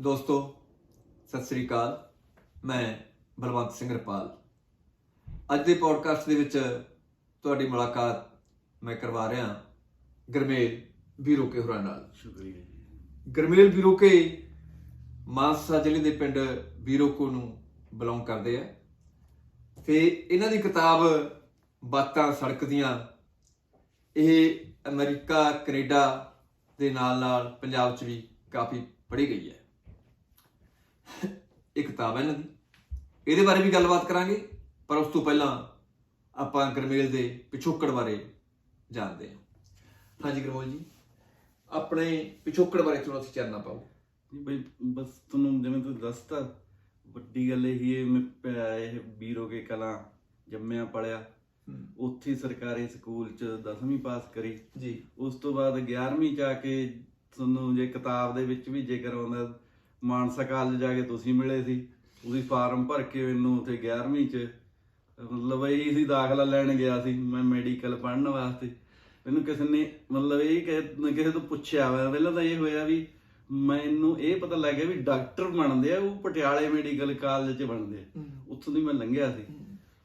ਦੋਸਤੋ ਸਤਿ ਸ੍ਰੀ ਅਕਾਲ। ਮੈਂ ਬਲਵੰਤ ਸਿੰਘ ਰਪਾਲ। ਅੱਜ ਦੇ ਪੋਡਕਾਸਟ ਦੇ ਵਿੱਚ ਤੁਹਾਡੀ ਮੁਲਾਕਾਤ ਮੈਂ ਕਰਵਾ ਰਿਹਾ ਗਰਮੇਲ ਵੀਰੋਕੇ ਹੋਰਾਂ ਨਾਲ। ਸ਼ੁਕਰੀਆ ਜੀ। ਗਰਮੇਲ ਵੀਰੋਕੇ ਮਾਨਸਾ ਜ਼ਿਲ੍ਹੇ ਦੇ ਪਿੰਡ ਵੀਰੋਕੋ ਨੂੰ ਬਿਲੋਂਗ ਕਰਦੇ ਆ। ਤੇ ਇਹਨਾਂ ਦੀ ਕਿਤਾਬ ਬਾਤਾਂ ਸੜਕ ਦੀਆਂ ਇਹ ਅਮਰੀਕਾ ਕੈਨੇਡਾ ਦੇ ਨਾਲ ਨਾਲ ਪੰਜਾਬ 'ਚ ਵੀ ਕਾਫੀ ਪੜ੍ਹੀ ਗਈ ਹੈ। ਇਹ ਕਿਤਾਬ ਹੈ ਇਹਨਾਂ ਦੀ। ਇਹਦੇ ਬਾਰੇ ਵੀ ਗੱਲਬਾਤ ਕਰਾਂਗੇ ਪਰ ਉਸ ਤੋਂ ਪਹਿਲਾਂ ਆਪਾਂ ਗਰਮੇਲ ਦੇ ਪਿਛੋਕੜ ਬਾਰੇ ਜਾਣਦੇ ਹਾਂ। ਹਾਂਜੀ ਗਰਮੋਲ ਜੀ ਆਪਣੇ ਪਿਛੋਕੜ ਬਾਰੇ ਥੋੜਾ ਅਸੀਂ ਚਾਨਣਾ ਪਾਓ ਬਈ ਬਸ ਤੁਹਾਨੂੰ ਜਿਵੇਂ ਤੁਸੀਂ ਦੱਸਤਾ ਵੱਡੀ ਗੱਲ ਇਹ ਹੀ ਮੈਂ ਇਹ ਬੀਰੋ ਕੇ ਕਲਾਂ ਜੰਮਿਆ ਪੜਿਆ। ਉੱਥੇ ਸਰਕਾਰੀ ਸਕੂਲ ਚ 10ਵੀਂ ਪਾਸ ਕਰੀ। ਜੀ। ਉਸ ਤੋਂ ਬਾਅਦ 11ਵੀਂ ਚ ਆ ਕੇ ਤੁਹਾਨੂੰ ਜੇ ਕਿਤਾਬ ਦੇ ਵਿੱਚ ਵੀ ਜ਼ਿਕਰ ਆਉਂਦਾ ਮਾਨਸਾ ਕਾਲਜ ਜਾ ਕੇ ਤੁਸੀਂ ਮਿਲੇ ਸੀ। ਉਹਦੀ ਫਾਰਮ ਭਰ ਕੇ ਮੈਨੂੰ ਉੱਥੇ 11ਵੀਂ ਚ ਮਤਲਬ ਇਹ ਸੀ ਦਾਖਲਾ ਲੈਣ ਗਿਆ ਸੀ ਮੈਂ ਮੈਡੀਕਲ ਪੜ੍ਹਨ ਵਾਸਤੇ। ਮੈਨੂੰ ਕਿਸੇ ਨੇ ਮਤਲਬ ਇਹ ਕਿ- ਕਿਸੇ ਤੋਂ ਪੁੱਛਿਆ ਵਾ ਪਹਿਲਾਂ ਤਾਂ ਇਹ ਹੋਇਆ ਵੀ ਮੈਨੂੰ ਇਹ ਪਤਾ ਲੱਗਿਆ ਵੀ ਡਾਕਟਰ ਬਣਦੇ ਆ ਉਹ ਪਟਿਆਲੇ ਮੈਡੀਕਲ ਕਾਲਜ ਚ ਬਣਦੇ ਉੱਥੋਂ ਦੀ ਮੈਂ ਲੰਘਿਆ ਸੀ।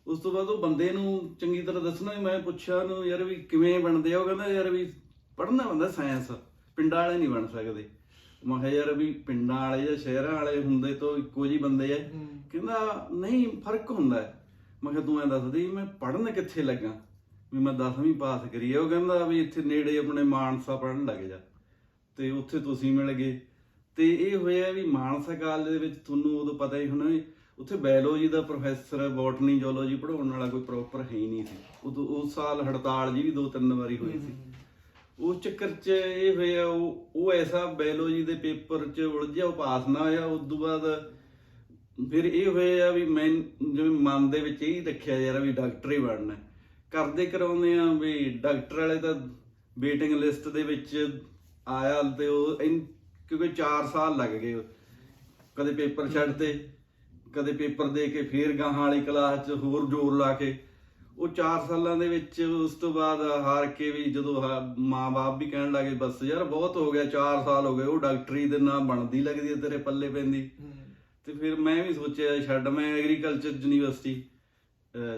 ਉਸ ਤੋਂ ਬਾਅਦ ਉਹ ਬੰਦੇ ਨੂੰ ਚੰਗੀ ਤਰ੍ਹਾਂ ਦੱਸਣਾ ਵੀ ਮੈਂ ਪੁੱਛਿਆ ਉਹਨੂੰ ਯਾਰ ਵੀ ਕਿਵੇਂ ਬਣਦੇ ਆ? ਉਹ ਕਹਿੰਦਾ ਯਾਰ ਵੀ ਪੜ੍ਹਨਾ ਹੁੰਦਾ ਸਾਇੰਸ ਪਿੰਡਾਂ ਵਾਲੇ ਨਹੀਂ ਬਣ ਸਕਦੇ। ਮੈਂ ਕਿਹਾ ਯਾਰ ਵੀ ਪਿੰਡਾਂ ਵਾਲੇ ਜਾਂ ਸ਼ਹਿਰਾਂ ਵਾਲੇ ਹੁੰਦੇ ਤਾਂ ਇੱਕੋ ਜਿਹੇ ਬੰਦੇ ਆ। ਕਹਿੰਦਾ ਨਹੀਂ ਫ਼ਰਕ ਹੁੰਦਾ। ਮੈਂ ਕਿਹਾ ਤੂੰ ਐ ਦੱਸ ਦੇ ਮੈਂ ਪੜ੍ਹਨ ਕਿੱਥੇ ਲੱਗਾ? ਵੀ ਮੈਂ 10ਵੀਂ ਪਾਸ ਕਰੀ ਉਹ ਕਹਿੰਦਾ ਵੀ ਇੱਥੇ ਨੇੜੇ ਆਪਣੇ ਮਾਨਸਾ ਪੜ੍ਹਨ ਲੱਗ ਜਾ। ਤੇ ਉੱਥੇ ਤੁਸੀਂ ਮਿਲ ਗਏ। ਤੇ ਇਹ ਹੋਇਆ ਵੀ ਮਾਨਸਾ ਕਾਲਜ ਦੇ ਵਿੱਚ ਤੁਹਾਨੂੰ ਉਦੋਂ ਪਤਾ ਹੀ ਹੋਣਾ ਉੱਥੇ ਬਾਇਓਲੋਜੀ ਦਾ ਪ੍ਰੋਫੈਸਰ ਬੋਟਨੀ ਜੂਲੋਜੀ ਪੜਾਉਣ ਵਾਲਾ ਕੋਈ ਪ੍ਰੋਪਰ ਹੈ ਹੀ ਨਹੀਂ ਸੀ। ਉਦੋਂ ਉਸ ਸਾਲ ਹੜਤਾਲ ਜੀ ਵੀ ਦੋ ਤਿੰਨ ਵਾਰੀ ਹੋਈ ਸੀ। ਉਸ ਚੱਕਰ 'ਚ ਇਹ ਹੋਇਆ, ਉਹ ਉਹ ਐਸਾ ਬਾਇਓਲੋਜੀ ਦੇ ਪੇਪਰ 'ਚ ਉਲਝਿਆ ਉਹ ਪਾਸ ਨਾ ਹੋਇਆ, ਉਸ ਤੋਂ ਬਾਅਦ ਫਿਰ ਇਹ ਹੋਇਆ ਵੀ ਮੈਂ ਜਿਵੇਂ ਮਨ ਦੇ ਵਿੱਚ ਇਹ ਰੱਖਿਆ ਯਾਰ ਵੀ ਡਾਕਟਰ ਹੀ ਬਣਨਾ। ਕਰਦੇ ਕਰਾਉਂਦੇ ਆ ਵੀ ਡਾਕਟਰ ਵਾਲੇ ਤਾਂ ਵੇਟਿੰਗ ਲਿਸਟ ਦੇ ਵਿੱਚ ਆਇਆ ਤੇ ਉਹ ਇਨ- ਕਿਉਂਕਿ 4 ਸਾਲ ਲੱਗ ਗਏ ਕਦੇ ਪੇਪਰ ਛੱਡ ਤੇ ਕਦੇ ਪੇਪਰ ਦੇ ਕੇ ਫੇਰ ਗਾਹਾਂ ਵਾਲੀ ਕਲਾਸ 'ਚ ਹੋਰ ਜ਼ੋਰ ਲਾ ਕੇ ਉਹ 4 ਸਾਲਾਂ ਦੇ ਵਿੱਚ ਉਸ ਤੋਂ ਬਾਅਦ ਹਾਰ ਕੇ ਵੀ ਜਦੋਂ ਮਾਂ-ਬਾਪ ਵੀ ਕਹਿਣ ਲੱਗੇ ਬਸ ਯਾਰ ਬਹੁਤ ਹੋ ਗਿਆ 4 ਸਾਲ ਹੋ ਗਏ ਉਹ ਡਾਕਟਰੀ ਦੇ ਨਾਂ ਬਣਦੀ ਲੱਗਦੀ ਹੈ ਤੇਰੇ ਪੱਲੇ ਪੈਂਦੀ। ਤੇ ਫਿਰ ਮੈਂ ਵੀ ਸੋਚਿਆ ਛੱਡ ਮੈਂ ਐਗਰੀਕਲਚਰ ਯੂਨੀਵਰਸਿਟੀ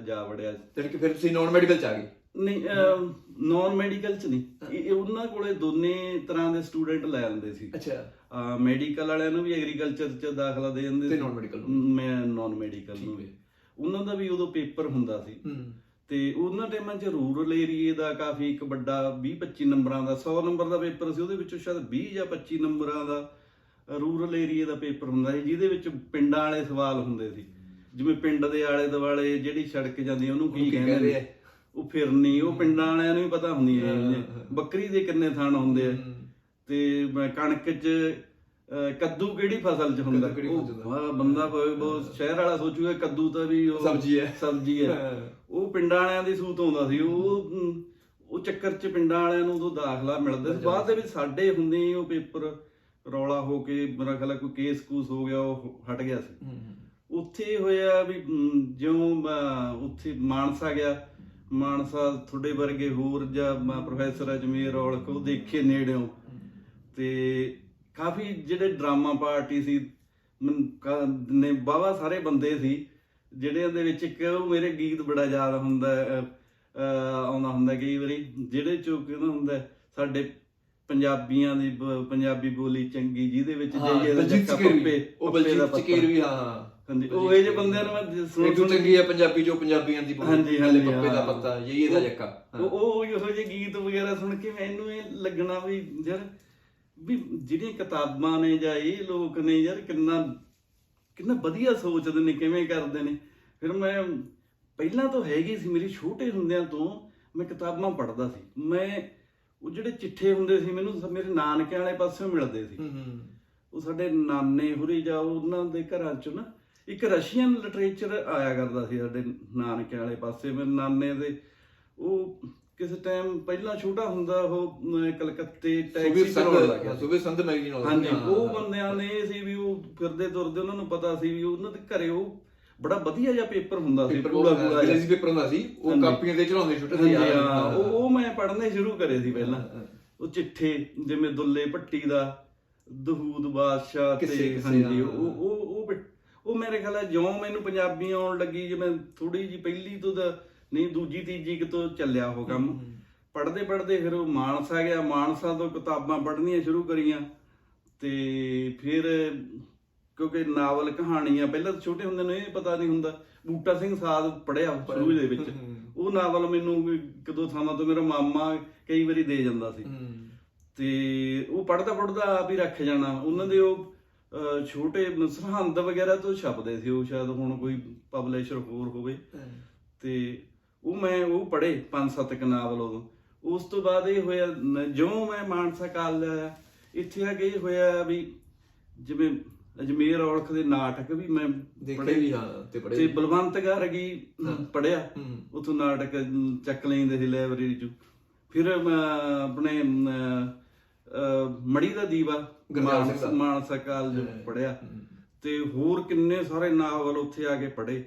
ਜਾ ਵੜਿਆ। ਤੇ ਕਿ ਫਿਰ ਤੁਸੀਂ ਨਾਨ ਮੈਡੀਕਲ ਚ ਆ ਗਏ? ਨਹੀਂ ਨਾਨ ਮੈਡੀਕਲ ਚ ਨਹੀਂ। ਇਹ ਉਹਨਾਂ ਕੋਲੇ ਦੋਨੇ ਤਰ੍ਹਾਂ ਦੇ ਸਟੂਡੈਂਟ ਲੈ ਆਉਂਦੇ ਸੀ। ਅੱਛਾ। ਮੈਡੀਕਲ ਵਾਲਿਆਂ ਨੂੰ ਵੀ ਐਗਰੀਕਲਚਰ ਚ ਦਾਖਲਾ ਦੇ ਜਾਂਦੇ ਤੇ ਸੀ। non-medical ਨੂੰ। ਮੈਂ ਨਾਨ ਮੈਡੀਕਲ ਨੂੰ ਵੀ। ਉਹਨਾਂ ਦਾ ਵੀ ਉਦੋਂ ਪੇਪਰ ਹੁੰਦਾ ਸੀ। ਤੇ ਉਹਨਾਂ ਟਾਈਮਾਂ 'ਚ ਰੂਰਲ ਏਰੀਏ ਦਾ ਕਾਫੀ ਇੱਕ ਵੱਡਾ 20 25 ਨੰਬਰਾਂ ਦਾ 100 ਨੰਬਰ ਦਾ ਪੇਪਰ ਸੀ ਉਹਦੇ ਵਿੱਚੋਂ ਸ਼ਾਇਦ 20 ਜਾਂ 25 ਨੰਬਰਾਂ ਦਾ ਰੂਰਲ ਏਰੀਏ ਦਾ ਪੇਪਰ ਹੁੰਦਾ ਸੀ ਜਿਹਦੇ ਵਿੱਚ ਪਿੰਡਾਂ ਵਾਲੇ ਸਵਾਲ ਹੁੰਦੇ ਸੀ। ਜਿਵੇਂ ਪਿੰਡ ਦੇ ਆਲੇ ਦੁਆਲੇ ਜਿਹੜੀ ਸੜਕ ਜਾਂਦੀ ਉਹਨੂੰ ਕੀ ਕਹਿੰਦੇ ਆ? ਉਹ ਫਿਰਨੀ ਉਹ ਪਿੰਡਾਂ ਵਾਲਿਆਂ ਨੂੰ ਵੀ ਪਤਾ ਹੁੰਦੀ ਹੈ। ਬੱਕਰੀ ਦੇ ਕਿੰਨੇ ਥਣ ਹੁੰਦੇ ਆ। ਤੇ ਕਣਕ 'ਚ ਕੱਦੂ ਕਿਹੜੀ ਫਸਲ 'ਚ ਹੁੰਦਾ? ਕੱਦੂ ਕਿਹੜੀ ਉਹ ਫਸਲ 'ਚ? ਹਾਂ, ਬੰਦਾ ਕੋਈ ਬਹੁਤ ਸ਼ਹਿਰ ਵਾਲਾ ਸੋਚੂਗਾ ਕੱਦੂ ਤਾਂ ਵੀ ਉਹ ਸਬਜ਼ੀ ਹੈ। ਸਬਜ਼ੀ ਹੈ। ਉਹ ਪਿੰਡਾਂ ਵਾਲਿਆਂ ਦੀ ਸੂਤ ਆਉਂਦਾ ਸੀ। ਉਹ ਉਹ ਚੱਕਰ 'ਚ ਪਿੰਡਾਂ ਵਾਲਿਆਂ ਨੂੰ ਉਦੋਂ ਦਾਖਲਾ ਮਿਲਦਾ ਸੀ। ਬਾਅਦ ਦੇ ਵਿੱਚ ਸਾਡੇ ਹੁੰਦੇ ਹੀ ਉਹ ਪੇਪਰ ਰੌਲਾ ਹੋ ਕੇ ਮੇਰਾ ਖਿਆਲ ਹੈ ਕੋਈ ਕੇਸ ਕੂਸ ਹੋ ਗਿਆ ਉਹ ਹਟ ਗਿਆ ਸੀ। ਉੱਥੇ ਇਹ ਹੋਇਆ ਵੀ ਜਿਉਂ ਮੈਂ ਉੱਥੇ ਮਾਨਸਾ ਗਿਆ ਮਾਨਸਾ ਤੁਹਾਡੇ ਵਰਗੇ ਹੋਰ ਜਾਂ ਮੈਂ ਪ੍ਰੋਫੈਸਰ ਅਜਮੇਰ ਔਲਖ ਉਹ ਦੇਖੇ ਨੇੜਿਓਂ। ਤੇ ਕਾਫੀ ਜਿਹੜੇ ਡਰਾਮਾ ਪਾਰਟੀ ਸੀ ਨੇ ਬਾਵਾ ਸਾਰੇ ਬੰਦੇ ਸੀ ਜਿਹੜਿਆਂ ਦੇ ਵਿੱਚ ਇੱਕ ਉਹ ਮੇਰੇ ਗੀਤ ਬੜਾ ਯਾਦ ਹੁੰਦਾ ਆਉਂਦਾ ਹੁੰਦਾ ਕਈ ਵਾਰੀ ਜਿਹੜੇ ਚੋਂ ਕਹਿੰਦਾ ਹੁੰਦਾ ਸਾਡੇ ਪੰਜਾਬੀਆਂ ਦੀ ਪੰਜਾਬੀ ਬੋਲੀ ਚੰਗੀ ਜਿਹਦੇ ਵਿੱਚ ਦਾ ਬਲਜੀਤ ਚੱਕਾ ਉਹ ਬਲਜੀਤ ਪੱਤਾ। ਚਕੇਰ ਵੀ ਹਾਂ ਹਾਂਜੀ ਉਹ ਇਹ ਜੇ ਬੰਦਿਆਂ ਨੂੰ ਮੈਂ ਸੁਣ ਸੁਣ ਚੰਗੀ ਹੈ ਪੰਜਾਬੀ ਜੋ ਪੰਜਾਬੀਆਂ ਦੀ ਬੋਲੀ ਹਾਂਜੀ, ਪੱਪੇ ਦਾ। ਪੱਤਾ ਯਹੀ ਇਹਦਾ ਜੱਕਾ। ਉਹ ਉਹ ਇਹੋ ਜਿਹੇ ਗੀਤ ਵਗੈਰਾ ਸੁਣ ਕੇ ਮੈਨੂੰ ਇਹ ਲੱਗਣਾ ਵੀ ਯਾਰ ਵੀ ਜਿਹੜੀਆਂ ਕਿਤਾਬਾਂ ਨੇ ਜਾਂ ਇਹ ਲੋਕ ਨੇ ਯਾਰ ਕਿੰਨਾ ਕਿੰਨਾ ਵਧੀਆ ਸੋਚਦੇ ਨੇ ਕਿਵੇਂ ਕਰਦੇ ਨੇ। ਫਿਰ ਮੈਂ ਪਹਿਲਾਂ ਤੋਂ ਹੈਗੀ ਸੀ ਮੇਰੀ ਛੋਟੇ ਹੁੰਦਿਆਂ ਤੋਂ ਮੈਂ ਕਿਤਾਬਾਂ ਪੜ੍ਹਦਾ ਸੀ। ਮੈਂ ਉਹ ਜਿਹੜੇ ਚਿੱਠੇ ਹੁੰਦੇ ਸੀ ਮੈਨੂੰ ਮੇਰੇ ਨਾਨਕਿਆਂ ਵਾਲੇ ਪਾਸਿਓਂ ਮਿਲਦੇ ਸੀ। ਉਹ ਸਾਡੇ ਨਾਨੇ ਹੁਰੀ ਜਾਂ ਉਹਨਾਂ ਦੇ ਘਰਾਂ ਚ ਨਾ ਇੱਕ ਰਸ਼ੀਅਨ ਲਿਟਰੇਚਰ ਆਇਆ ਕਰਦਾ ਸੀ ਸਾਡੇ ਨਾਨਕਿਆਂ ਵਾਲੇ ਪਾਸੇ। ਮੇਰੇ ਨਾਨੇ ਦੇ ਉਹ ਕਿਸੇ ਟਾਈਮ ਪਹਿਲਾਂ ਛੋਟਾ ਹੁੰਦਾ ਉਹ ਅਮ, ਕਲਕੱਤੇ ਸੁਬੀਰ ਟੈਕਸੀ ਚਲਾਉਣ ਲੱਗ ਸੰਧ ਗਿਆ ਸੁਬੀਰ ਸੰਧ ਮੈਗਜ਼ੀਨ ਆਉਂਦਾ ਹਾਂਜੀ ਸੀ। ਉਹ ਬੰਦਿਆਂ ਨੇ ਇਹ ਸੀ ਵੀ ਉਹ ਫਿਰਦੇ ਤੁਰਦੇ ਉਹਨਾਂ ਨੂੰ ਪਤਾ ਸੀ ਵੀ ਉਹਨਾਂ ਦੇ ਘਰੇ ਉਹ ਬੜਾ ਵਧੀਆ ਜਿਹਾ ਪੇਪਰ ਹੁੰਦਾ ਸੀ ਪੇਪਰ ਪੂਰਾ ਪੂਰਾ ਪੂਰਾ ਅੰਗਰੇਜ਼ੀ ਪੇਪਰ ਹੁੰਦਾ ਸੀ ਉਹ ਹਾਂਜੀ। ਕਾਪੀਆਂ ਤੇ ਚੜਾਉਂਦੇ ਛੋਟੇ ਹਾਂਜੀ, ਜਿਹੇ ਯਾਰ ਹਾਂ, ਉਹ ਉਹ ਮੈਂ ਪੜ੍ਹਨੇ ਸ਼ੁਰੂ ਕਰੇ ਸੀ ਪਹਿਲਾਂ। ਉਹ ਚਿੱਠੇ ਜਿਵੇਂ ਦੁੱਲੇ ਭੱਟੀ ਦਾ ਦਹੂਦ ਬਾਦਸ਼ਾਹ ਕਿਸੇ- ਤੇ ਕਿਸੇ, ਹਾਂਜੀ। ਉਹ ਉਹ ਉਹ ਉਹ ਮੇਰੇ ਖਿਆਲ ਹੈ ਜਿਉਂ ਮੈਨੂੰ ਪੰਜਾਬੀ ਆਉਣ ਲੱਗੀ ਜਿਵੇਂ ਥੋੜੀ ਜੀ ਪਹਿਲੀ ਤੋਂ ਤਾਂ ਨਹੀਂ ਦੂਜੀ ਤੀਜੀ ਕਿ ਤੋਂ ਚੱਲਿਆ ਉਹ ਕੰਮ। ਪੜ੍ਹਦੇ ਪੜ੍ਹਦੇ ਫਿਰ ਉਹ ਮਾਨਸਾ ਗਿਆ ਮਾਨਸਾ ਤੋਂ ਕਿਤਾਬਾਂ ਪੜ੍ਹਨੀਆਂ ਸ਼ੁਰੂ ਕਰੀਆਂ। ਤੇ ਫਿਰ ਕਿਉਂਕਿ ਨਾਵਲ ਕਹਾਣੀਆਂ ਪਹਿਲਾਂ ਛੋਟੇ ਹੁੰਦੇ ਨੂੰ ਇਹ ਪਤਾ ਨਹੀਂ ਹੁੰਦਾ ਬੂਟਾ ਸਿੰਘ ਸਾਧ ਪੜਿਆ ਸ਼ੁਰੂ ਦੇ ਵਿੱਚ। ਉਹ ਨਾਵਲ ਮੈਨੂੰ ਵੀ ਇੱਕ ਦੋ ਥਾਵਾਂ ਤੋਂ ਮੇਰਾ ਮਾਮਾ ਕਈ ਵਾਰੀ ਦੇ ਜਾਂਦਾ ਸੀ। ਤੇ ਉਹ ਪੜਦਾ ਪੜਦਾ ਆਪ ਹੀ ਰੱਖ ਜਾਣਾ। ਉਹਨਾਂ ਦੇ ਉਹ ਛੋਟੇ ਸਰਹੰਦ ਵਗੈਰਾ ਤੋਂ ਛਪਦੇ ਸੀ ਉਹ ਸ਼ਾਇਦ ਹੁਣ ਕੋਈ ਪਬਲਿਸ਼ਰ ਹੋਰ ਹੋਵੇ। ਤੇ ਉਹ ਮੈਂ ਉਹ ਪੜ੍ਹੇ ਪੰਜ ਸੱਤ ਕੁ ਨਾਵਲ ਉਦੋਂ। ਉਸ ਤੋਂ ਬਾਅਦ ਇਹ ਹੋਇਆ ਜਿਉਂ ਮੈਂ ਮਾਨਸਾ ਕਾਲ ਇੱਥੇ ਆ ਕੇ ਇਹ ਹੋਇਆ ਵੀ ਜਿਵੇਂ ਅਜਮੇਰ ਔਲਖ ਦੇ ਨਾਟਕ ਵੀ ਮੈਂ ਪੜ੍ਹੇ ਵੀ ਹਾਂ ਤੇ ਬਲਵੰਤ ਗਾਰਗੀ ਪੜਿਆ। ਉਥੋਂ ਨਾਟਕ ਚੱਕ ਲੈਂਦੇ ਸੀ ਲਾਇਬ੍ਰੇਰੀ ਚੋਂ। ਫਿਰ ਮੈਂ ਆਪਣੇ ਮੜੀ ਦਾ ਦੀਵਾ। ਮਾਨਸਾ ਕਾਲਜ ਪੜਿਆ ਤੇ ਹੋਰ ਕਿੰਨੇ ਸਾਰੇ ਨਾਵਲ ਉੱਥੇ ਆ ਕੇ ਪੜ੍ਹੇ।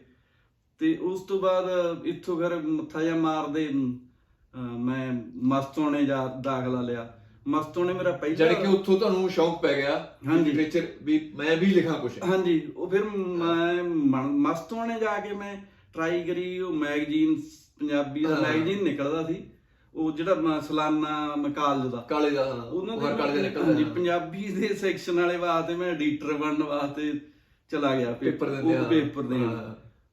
ਤੇ ਉਸ ਤੋਂ ਬਾਅਦ ਇੱਥੋਂ ਫਿਰ ਮੱਥਾ ਜਾ ਮਾਰਦੇ ਮੈਂ ਮਸਤੋਂ ਨੇ ਜਾ ਦਾਖਲਾ ਲਿਆ ਮਸਤੋਂ ਨੇ ਮੇਰਾ ਪਹਿਲਾ ਜਦ ਕਿ ਉੱਥੋਂ ਤੁਹਾਨੂੰ ਸ਼ੌਂਕ ਪੈ ਗਿਆ ਹਾਂਜੀ। ਲਿਟਰੇਚਰ ਵੀ ਮੈਂ ਵੀ ਲਿਖਾਂ ਕੁਝ ਹਾਂਜੀ ਉਹ ਫਿਰ ਮੈਂ ਮਸਤੋਂ ਨੇ ਜਾ ਕੇ ਮੈਂ ਟਰਾਈ ਕਰੀ ਉਹ ਮੈਗਜ਼ੀਨ ਪੰਜਾਬੀ ਦਾ। ਮੈਗਜ਼ੀਨ ਨਿਕਲਦਾ ਸੀ ਉਹ ਜਿਹੜਾ ਸਾਲਾਨਾ ਮਕਾਲ ਦਾ ਕਾਲੇ ਦਾ ਉਹਨਾਂ ਹਰ ਕਾਲੇ ਦਾ ਦੇ ਨਿਕਲਦਾ ਹਾਂ। ਪੰਜਾਬੀ ਦੇ ਸੈਕਸ਼ਨ ਵਾਲੇ ਵਾਸਤੇ ਮੈਂ ਐਡੀਟਰ ਬਣਨ ਵਾਸਤੇ ਚਲਾ ਗਿਆ ਪੇਪਰ ਦਿੰਦੇ ਉਹ ਹਾਂ। ਪੇਪਰ ਦੇਣ।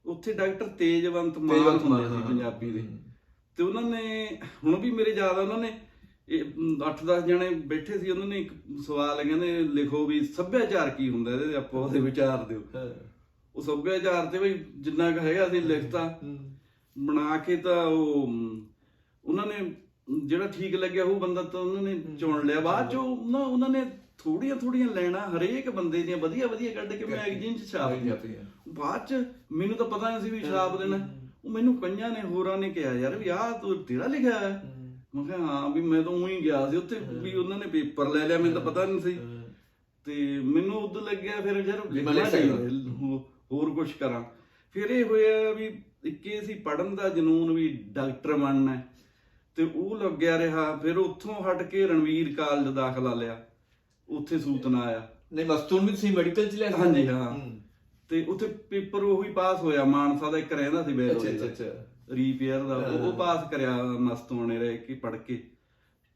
ਉੱਥੇ ਡਾਕਟਰ ਤੇਜਵੰਤ ਮਾਨ ਤੇਜਵੰਤ ਹੁੰਦੇ ਮਾਨ, ਸੀ ਹਾਂ। ਪੰਜਾਬੀ ਦੇ। ਤੇ ਉਹਨਾਂ ਨੇ ਹੁਣ ਵੀ ਮੇਰੇ ਯਾਦ ਆ ਉਹਨਾਂ ਨੇ 8-10 ਜਣੇ ਬੈਠੇ ਸੀ ਉਹਨਾਂ ਨੇ ਇੱਕ ਸਵਾਲ ਕਹਿੰਦੇ ਲਿਖੋ ਵੀ ਸੱਭਿਆਚਾਰ ਕੀ ਹੁੰਦਾ ਇਹਦੇ ਆਪੋ ਉਹਦੇ ਵਿਚਾਰ ਦਿਓ। ਉਹ ਸੱਭਿਆਚਾਰ ਤੇ ਵੀ ਜਿੰਨਾ ਕੁ ਹੈਗਾ ਸੀ ਲਿਖਤਾ। ਬਣਾ ਕੇ ਤਾਂ ਉਹ ਉਹਨਾਂ ਨੇ ਜਿਹੜਾ ਠੀਕ ਲੱਗਿਆ ਉਹ ਬੰਦਾ ਤਾਂ ਉਹਨਾਂ ਨੇ ਚੁਣ ਲਿਆ ਬਾਅਦ ਚ ਉਹਨਾਂ ਨੇ ਥੋੜੀਆਂ ਥੋੜੀਆਂ ਲੈਣਾ ਹਰੇਕ ਬੰਦੇ ਦੀਆਂ ਵਧੀਆ ਵਧੀਆ ਕੱਢ ਕੇ ਮੈਗਜ਼ੀਨ ਚ ਛਾਪ ਦਿੱਤੀਆਂ। ਬਾਅਦ ਚ ਮੈਨੂੰ ਤਾਂ ਪਤਾ ਨਹੀਂ ਸੀ ਵੀ ਛਾਪ ਦੇਣਾ। ਉਹ ਮੈਨੂੰ ਕਈਆਂ ਨੇ ਹੋਰਾਂ ਨੇ ਕਿਹਾ ਯਾਰ ਵੀ ਆਹ ਤੂੰ ਤੇਰਾ ਲਿਖਿਆ ਹੈ? ਮੈਂ ਕਿਹਾ ਹਾਂ ਵੀ ਮੈਂ ਤਾਂ ਉਹੀ ਗਿਆ ਸੀ ਉੱਥੇ ਵੀ ਉਹਨਾਂ ਨੇ ਪੇਪਰ ਲੈ ਲਿਆ ਮੈਨੂੰ ਤਾਂ ਪਤਾ ਨਹੀਂ ਸੀ। ਤੇ ਮੈਨੂੰ ਉਦੋਂ ਲੱਗਿਆ ਫਿਰ ਯਾਰ ਲਿਖਣਾ ਚਾਹੀਦਾ, ਹੋਰ ਕੁਝ ਕਰਾਂ। ਫਿਰ ਇਹ ਹੋਇਆ ਵੀ ਇੱਕੇ ਸੀ ਪੜਨ ਦਾ ਜਨੂਨ ਵੀ ਡਾਕਟਰ ਬਣਨਾ। ਤੇ ਉਹ ਲੱਗਿਆ ਰਿਹਾ ਫਿਰ ਉੱਥੋਂ ਹਟ ਕੇ ਰਣਵੀਰ ਕਾਲਜ ਦਾਖਲਾ ਲਿਆ। ਉੱਥੇ ਸੂਤਨਾ ਆਇਆ। ਨਹੀਂ ਮਸਤੂਨ ਵੀ ਤੁਸੀਂ ਮੈਡੀਕਲ ਚ ਲਿਆ ਸੀ? ਹਾਂਜੀ, ਹਾਂ। ਤੇ ਉੱਥੇ ਪੇਪਰ ਉਹੀ ਪਾਸ ਹੋਇਆ ਮਾਨਸਾ ਦਾ ਇੱਕ ਰਹਿੰਦਾ ਸੀ ਬੈਲ ਅੱਛਾ ਅੱਛਾ ਅੱਛਾ। ਰੀਪੇਅਰ ਦਾ ਉਹ-। ਪਾਸ ਕਰਿਆ ਮਸਤੋਂ ਨੇ ਰਹਿ ਕੇ ਪੜ ਕੇ।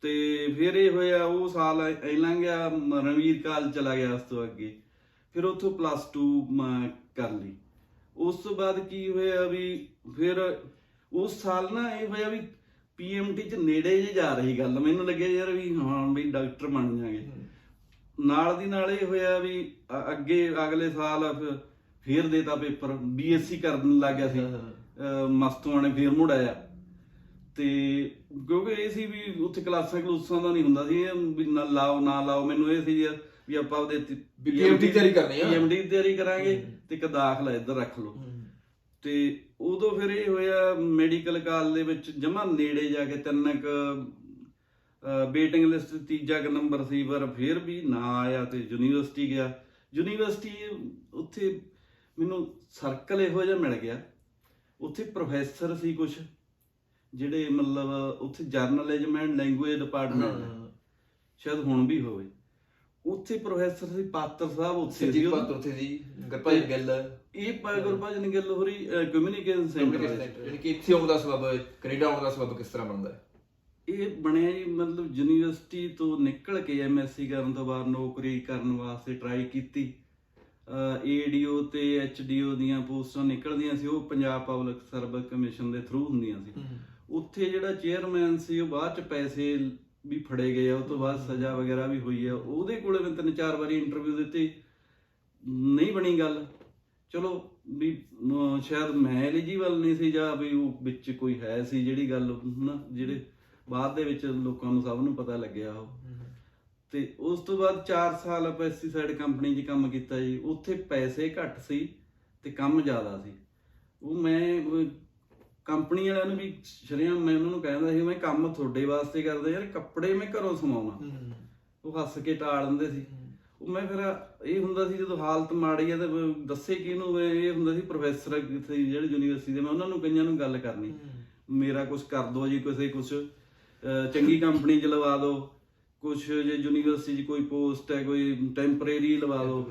ਤੇ ਫਿਰ ਇਹ ਹੋਇਆ ਉਹ ਸਾਲ ਐ ਲੰਘ ਗਿਆ ਮ- ਰਣਵੀਰ ਕਾਲ ਚਲਾ ਗਿਆ ਉਸ ਤੋਂ ਅੱਗੇ। ਫਿਰ ਉੱਥੋਂ ਪਲੱਸ 2 ਕਰ ਲਈ। ਉਸ ਤੋਂ ਬਾਅਦ ਕੀ ਹੋਇਆ ਵੀ ਫਿਰ ਉਸ ਸਾਲ ਨਾ ਇਹ ਹੋਇਆ ਵੀ ਪੀਐਮਟੀ ਚ ਨੇੜੇ ਜੇ ਜਾ ਰਹੀ ਗੱਲ। ਮੈਨੂੰ ਲੱਗਿਆ ਯਾਰ ਵੀ ਹਾਂ ਵੀ ਡਾਕਟਰ ਬਣ ਜਾਗੇ। ਨਾਲ ਦੀ ਨਾਲ ਇਹ ਹੋਇਆ ਵੀ ਅ- ਅੱਗੇ ਅਗਲੇ ਸਾਲ ਫਿਰ- ਫੇਰ ਦੇਤਾ ਪੇਪਰ ਬੀਐਸਸੀ ਕਰਨ ਲੱਗ ਗਿਆ ਸੀ। ਮਸਤੂਆਂ ਨੇ ਫੇਰ ਮੁੜ ਆਇਆ। ਤੇ ਕਿਉਂਕਿ ਇਹ ਸੀ ਵੀ ਉੱਥੇ ਕਲਾਸਾਂ ਕਲੂਸਾਂ ਦਾ ਨਹੀਂ ਹੁੰਦਾ ਸੀ ਇਹ ਵੀ ਨਾ ਲਾਓ ਨਾ ਲਾਓ ਮੈਨੂੰ ਇਹ ਸੀ ਯਾਰ ਵੀ ਆਪਾਂ ਉਹਦੇ ਵੀ ਦੀ ਤਿਆਰੀ ਕਰਨੀ ਆ। ਪੀਐਮਡੀ ਦੀ ਤਿਆਰੀ ਕਰਾਂਗੇ ਤੇ ਇੱਕ ਦਾਖਲਾ ਇੱਧਰ ਰੱਖ ਲਓ। ਤੇ ਉਦੋਂ ਫਿਰ ਇਹ ਹੋਇਆ ਮੈਡੀਕਲ ਕਾਲਜ ਦੇ ਵਿੱਚ ਜਮਾ ਨੇੜੇ ਜਾ ਕੇ ਤਿੰਨ ਕ ਵੇਟਿੰਗ ਲਿਸਟ ਤੀਜਾ ਕ ਨੰਬਰ ਸੀ ਪਰ ਫਿਰ ਵੀ ਨਾ ਆਇਆ ਤੇ ਯੂਨੀਵਰਸਿਟੀ ਗਿਆ। ਯੂਨੀਵਰਸਿਟੀ ਉੱਥੇ ਮੈਨੂੰ ਸਰਕਲ ਇਹੋ ਜਿਹਾ ਮਿਲ ਗਿਆ। ਉੱਥੇ ਪ੍ਰੋਫੈਸਰ ਸੀ ਕੁਝ ਜਿਹੜੇ ਮਤਲਬ ਉੱਥੇ ਜਰਨਲਿਜ਼ਮ ਐਂਡ ਲੈਂਗੁਏਜ ਡਿਪਾਰਟਮੈਂਟ ਸ਼ਾਇਦ ਹੁਣ ਵੀ ਹੋਵੇ। ਉੱਥੇ ਪ੍ਰੋਫੈਸਰ ਸੀ ਪਾਤਰ ਸਾਹਿਬ ਉੱਥੇ ਸੀ। ਪਾਤਰ ਉੱਥੇ ਦੀ ਗਰਪਾਲ ਗੱਲ। ਇਹ ਗੁਰਭਜਨ ਗਿੱਲ ਹੋਰੀ ਕਮਿਊਨੀਕੇਸ਼ਨ ਸੈਂਟਰ ਯਾਨੀ ਕਿ ਇੱਥੇ ਆਉਣ ਦਾ ਸਬਬ ਕੈਨੇਡਾ ਆਉਣ ਦਾ ਸਬਬ ਕਿਸ ਤਰ੍ਹਾਂ ਬਣਦਾ ਹੈ? ਇਹ ਬਣਿਆ ਜੀ ਮਤਲਬ ਯੂਨੀਵਰਸਿਟੀ ਤੋਂ ਨਿਕਲ ਕੇ ਐਮਐਸਸੀ ਕਰਨ ਤੋਂ ਬਾਅਦ ਨੌਕਰੀ ਕਰਨ ਵਾਸਤੇ ਟਰਾਈ ਕੀਤੀ। ਏਡੀਓ ਤੇ ਐਚਡੀਓ ਦੀਆਂ ਪੋਸਟਾਂ ਨਿਕਲਦੀਆਂ ਸੀ ਉਹ ਪੰਜਾਬ ਪਬਲਿਕ ਸਰਵਿਸ ਕਮਿਸ਼ਨ ਦੇ ਥਰੂ ਹੁੰਦੀਆਂ ਸੀ। ਉੱਥੇ ਜਿਹੜਾ ਚੇਅਰਮੈਨ ਸੀ ਉਹ ਬਾਅਦ ਚ ਪੈਸੇ ਵੀ ਫੜੇ ਗਏ ਆ ਉਹ ਤੋਂ ਬਾਅਦ ਸਜ਼ਾ ਵਗੈਰਾ ਵੀ ਹੋਈ ਆ। ਉਹਦੇ ਕੋਲੇ ਮੈਂ ਤਿੰਨ ਚਾਰ ਵਾਰੀ ਇੰਟਰਵਿਊ ਦਿੱਤੀ। ਨਹੀਂ ਬਣੀ ਗੱਲ। ਚਲੋ ਵੀ ਸ਼ਾਇਦ ਮੈਂ ਐਲੀਜੀਬਲ ਨਹੀਂ ਸੀ ਜਾਂ ਵੀ ਉਹ ਵਿੱਚ ਕੋਈ ਹੈ ਸੀ ਜਿਹੜੀ ਗੱਲ ਨਾ ਜਿਹੜੇ ਬਾਅਦ ਦੇ ਵਿੱਚ ਲੋਕਾਂ ਨੂੰ ਸਭ ਨੂੰ ਪਤਾ ਲੱਗਿਆ ਉਹ। ਤੇ ਉਸ ਤੋਂ ਬਾਅਦ 4 ਸਾਲ ਪੈਸਟੀਸਾਈਡ ਕੰਪਨੀ 'ਚ ਕੰਮ ਕੀਤਾ ਜੀ। ਉੱਥੇ ਪੈਸੇ ਘੱਟ ਸੀ ਤੇ ਕੰਮ ਜ਼ਿਆਦਾ ਸੀ। ਉਹ ਮੈਂ ਕੰਪਨੀ ਵਾਲਿਆਂ ਨੂੰ ਵੀ ਸ਼ਰੇਆਮ ਮੈਂ ਉਹਨਾਂ ਨੂੰ ਕਹਿੰਦਾ ਸੀ ਮੈਂ ਕੰਮ ਤੁਹਾਡੇ ਵਾਸਤੇ ਕਰਦਾ ਯਾਰ ਕੱਪੜੇ ਮੈਂ ਘਰੋਂ ਸਮਾਉਣਾ। ਉਹ ਹੱਸ ਕੇ ਟਾਲ ਦਿੰਦੇ ਸੀ। ਉਹ ਮੈਂ ਫਿਰ ਇਹ ਹੁੰਦਾ ਸੀ ਜਦੋਂ ਹਾਲਤ ਮਾੜੀ ਹੈ ਤੇ ਦੱਸੇ ਕਿਹਨੂੰ ਇਹ ਹੁੰਦਾ ਸੀ ਪ੍ਰੋਫੈਸਰ ਕਿਥੇ ਜਿਹੜੇ ਯੂਨੀਵਰਸਿਟੀ ਦੇ ਮੈਂ ਉਹਨਾਂ ਨੂੰ ਕਈਆਂ ਨੂੰ ਗੱਲ ਕਰਨੀ। ਮੇਰਾ ਕੁਝ ਕਰ ਦਿਓ ਜੀ ਕਿਸੇ ਕੁਝ ਚੰਗੀ ਕੰਪਨੀ ਚ ਲਵਾ ਦਿਓ ਕੁਝ ਜੇ ਯੂਨੀਵਰਸਿਟੀ 'ਚ ਕੋਈ ਪੋਸਟ ਹੈ ਕੋਈ ਟੈਂਪਰੇਰੀ ਲਵਾ ਲਓ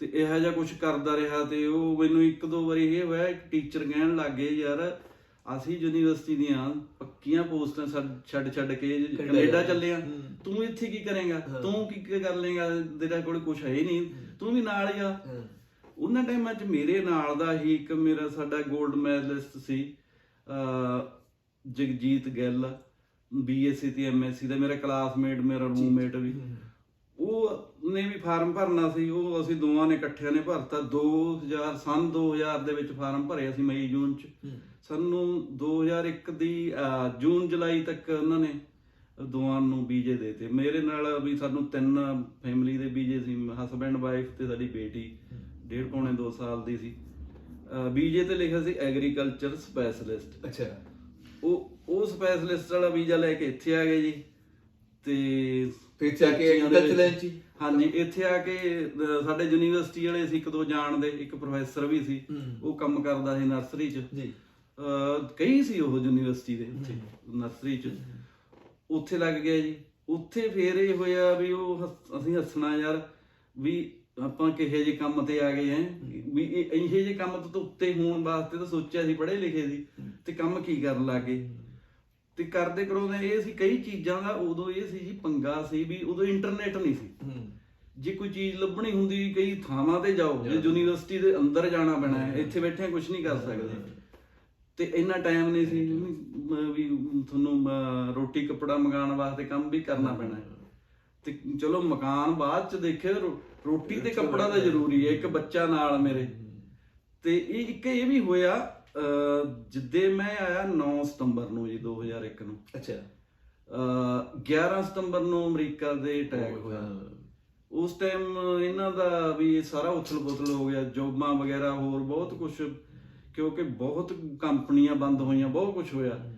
ਤੇ ਇਹੋ ਜਿਹਾ ਕੁਝ ਕਰਦਾ ਰਿਹਾ ਤੇ ਉਹ ਮੈਨੂੰ ਇੱਕ ਦੋ ਵਾਰੀ ਇਹ ਹੋਇਆ ਇੱਕ ਟੀਚਰ ਕਹਿਣ ਲੱਗੇ ਯਾਰ ਅਸੀਂ ਯੂਨੀਵਰਸਿਟੀ ਦੀਆਂ ਪੱਕੀਆਂ ਪੋਸਟਾਂ ਛੱਡ- ਛੱਡ ਕੇ ਕੈਨੇਡਾ ਚੱਲੇ ਆ। ਤੂੰ ਇੱਥੇ ਕੀ ਕਰੇਗਾ। ਤੂੰ ਕੀ ਕਰ ਲੇਗਾ ਤੇਰਾ ਕੋਲ ਕੁਝ ਹੈ ਹੀ ਨਹੀਂ। ਤੂੰ ਵੀ ਨਾਲ ਹੀ ਆ। ਉਹਨਾਂ ਟਾਈਮਾਂ 'ਚ ਮੇਰੇ ਨਾਲ ਦਾ ਹੀ ਇੱਕ ਮੇਰਾ ਸਾਡਾ 골ਡ ਮੈਡਲਿਸਟ ਸੀ ਜਗਜੀਤ ਗਿੱਲ। ਬੀਐਸਸੀ ਤੇ ਐਮਐਸਸੀ ਦਾ ਮੇਰਾ ਕਲਾਸਮੇਟ ਮੇਰਾ ਰੂਮਮੇਟ ਵੀ। ਉਹ ਨੇ ਵੀ ਫਾਰਮ ਭਰਨਾ ਸੀ ਉਹ ਅਸੀਂ ਦੋਵਾਂ ਨੇ ਇਕੱਠਿਆਂ ਨੇ ਭਰਤਾ। 2000 ਸਨ 2000 ਦੇ ਵਿੱਚ ਫਾਰਮ ਭਰਿਆ ਸੀ ਮਈ ਜੂਨ ਚ। ਸਾਨੂੰ 2001 ਦੀ ਜੂਨ ਜੁਲਾਈ ਤੱਕ ਉਹਨਾਂ ਨੇ ਦੋਵਾਂ ਨੂੰ ਵੀਜ਼ੇ ਦੇਤੇ। ਮੇਰੇ ਨਾਲ ਵੀ ਸਾਨੂੰ ਤਿੰਨ ਫੈਮਿਲੀ ਦੇ ਵੀਜ਼ੇ ਸੀ ਹਸਬੈਂਡ ਵਾਈਫ ਤੇ ਸਾਡੀ ਬੇਟੀ। ਡੇਢ ਪੌਣੇ 2 ਸਾਲ ਦੀ ਸੀ। ਵੀਜ਼ੇ ਤੇ ਲਿਖਿਆ ਸੀ ਐਗਰੀਕਲਚਰ ਸਪੈਸ਼ਲਿਸਟ ਅੱਛਾ। ਉਹ ਉਹ ਸਪੈਸ਼ਲਿਸਟ ਵਾਲਾ ਵੀਜ਼ਾ ਲੈ ਕੇ ਇੱਥੇ ਆ ਗਏ ਜੀ। ਤੇ ਫਿਰ ਇੱਥੇ ਆ ਕੇ ਬੱਚਿਆਂ ਦੇ Dutch land 'ਚ ਹੀ? ਹਾਂਜੀ ਇੱਥੇ ਆ ਕੇ ਅਹ, ਸਾਡੇ ਯੂਨੀਵਰਸਿਟੀ ਵਾਲੇ ਸੀ ਇੱਕ ਦੋ ਜਾਣਦੇ ਇੱਕ ਪ੍ਰੋਫੈਸਰ ਵੀ ਸੀ। ਹੂੰ। ਉਹ ਕੰਮ ਕਰਦਾ ਸੀ ਨਰਸਰੀ 'ਚ। ਜੀ। ਅਹ, ਕਈ ਸੀ ਉਹ ਯੂਨੀਵਰਸਿਟੀ ਦੇ ਉੱਥੇ ਨਰਸਰੀ 'ਚ। ਉੱਥੇ ਲੱਗ ਗਿਆ ਜੀ। ਉੱਥੇ ਫੇਰ ਇਹ ਹੋਇਆ ਵੀ ਉਹ ਹੱਸ- ਅਸੀਂ ਹੱਸਣਾ ਯਾਰ ਵੀ ਆਪਾਂ ਕਿਹੇ ਜੇ ਕੰਮ ਤੇ ਆ ਗਏ ਐ ਵੀ ਇਹ ਇਹੇ ਜੇ ਕੰਮ ਤੋਂ ਉੱਤੇ ਹੋਣ ਵਾਸਤੇ ਤਾਂ ਸੋਚਿਆ ਸੀ ਪੜ੍ਹੇ ਲਿਖੇ ਸੀ। ਤੇ ਕੰਮ ਕੀ ਕਰਨ ਲੱਗੇ? ਤੇ ਕਰਦੇ ਕਰਾਉਂਦੇ ਇਹ ਸੀ ਕਈ ਚੀਜ਼ਾਂ ਦਾ ਉਦੋਂ ਇਹ ਸੀ ਜੀ ਪੰਗਾ ਸੀ ਵੀ ਉਦੋਂ ਇੰਟਰਨੈਟ ਨਹੀਂ ਸੀ। ਜੇ ਕੋਈ ਚੀਜ਼ ਲੱਭਣੀ ਹੁੰਦੀ ਕਈ ਥਾਵਾਂ ਤੇ ਜਾਓ ਜੇ ਯੂਨੀਵਰਸਿਟੀ ਦੇ ਅੰਦਰ ਜਾਣਾ ਪੈਣਾ ਹੈ ਇੱਥੇ ਬੈਠੇ ਕੁਝ ਨਹੀਂ ਕਰ ਸਕਦੇ। ਤੇ ਇੰਨਾ ਟਾਈਮ ਨਹੀਂ ਸੀ ਵੀ ਤੁਹਾਨੂੰ ਰੋਟੀ ਕੱਪੜਾ ਮੰਗਾਉਣ ਵਾਸਤੇ ਕੰਮ ਵੀ ਕਰਨਾ ਪੈਣਾ ਹੈ। ਤੇ ਚਲੋ ਮਕਾਨ ਬਾਅਦ ਚ ਦੇਖਿਓ ਰੋ- ਰੋਟੀ ਤੇ ਕੱਪੜਾ ਤਾਂ ਜ਼ਰੂਰੀ ਹੈ ਇੱਕ ਬੱਚਾ ਨਾਲ ਮੇਰੇ। ਤੇ ਇਹ ਇੱਕ ਇਹ ਵੀ ਹੋਇਆ ਜਿੱਦੇ ਮੈਂ ਆਇਆ 9 ਸਤੰਬਰ ਨੂੰ ਜੀ 2001 ਨੂੰ। ਅੱਛਾ। ਅਹ, 11 ਸਤੰਬਰ ਨੂੰ ਅਮਰੀਕਾ ਦੇ ਅਟੈਕ ਹੋਇਆ। ਉਸ ਟਾਈਮ ਇਹਨਾਂ ਦਾ ਵੀ ਸਾਰਾ ਉਥਲ ਪੁਥਲ ਹੋ ਗਿਆ ਜੋਬਾਂ ਵਗੈਰਾ ਹੋਰ ਬਹੁਤ ਕੁਝ ਕਿਉਂਕਿ ਬਹੁਤ ਕੰਪਨੀਆਂ ਬੰਦ ਹੋਈਆਂ ਬਹੁਤ ਕੁਝ ਹੋਇਆ।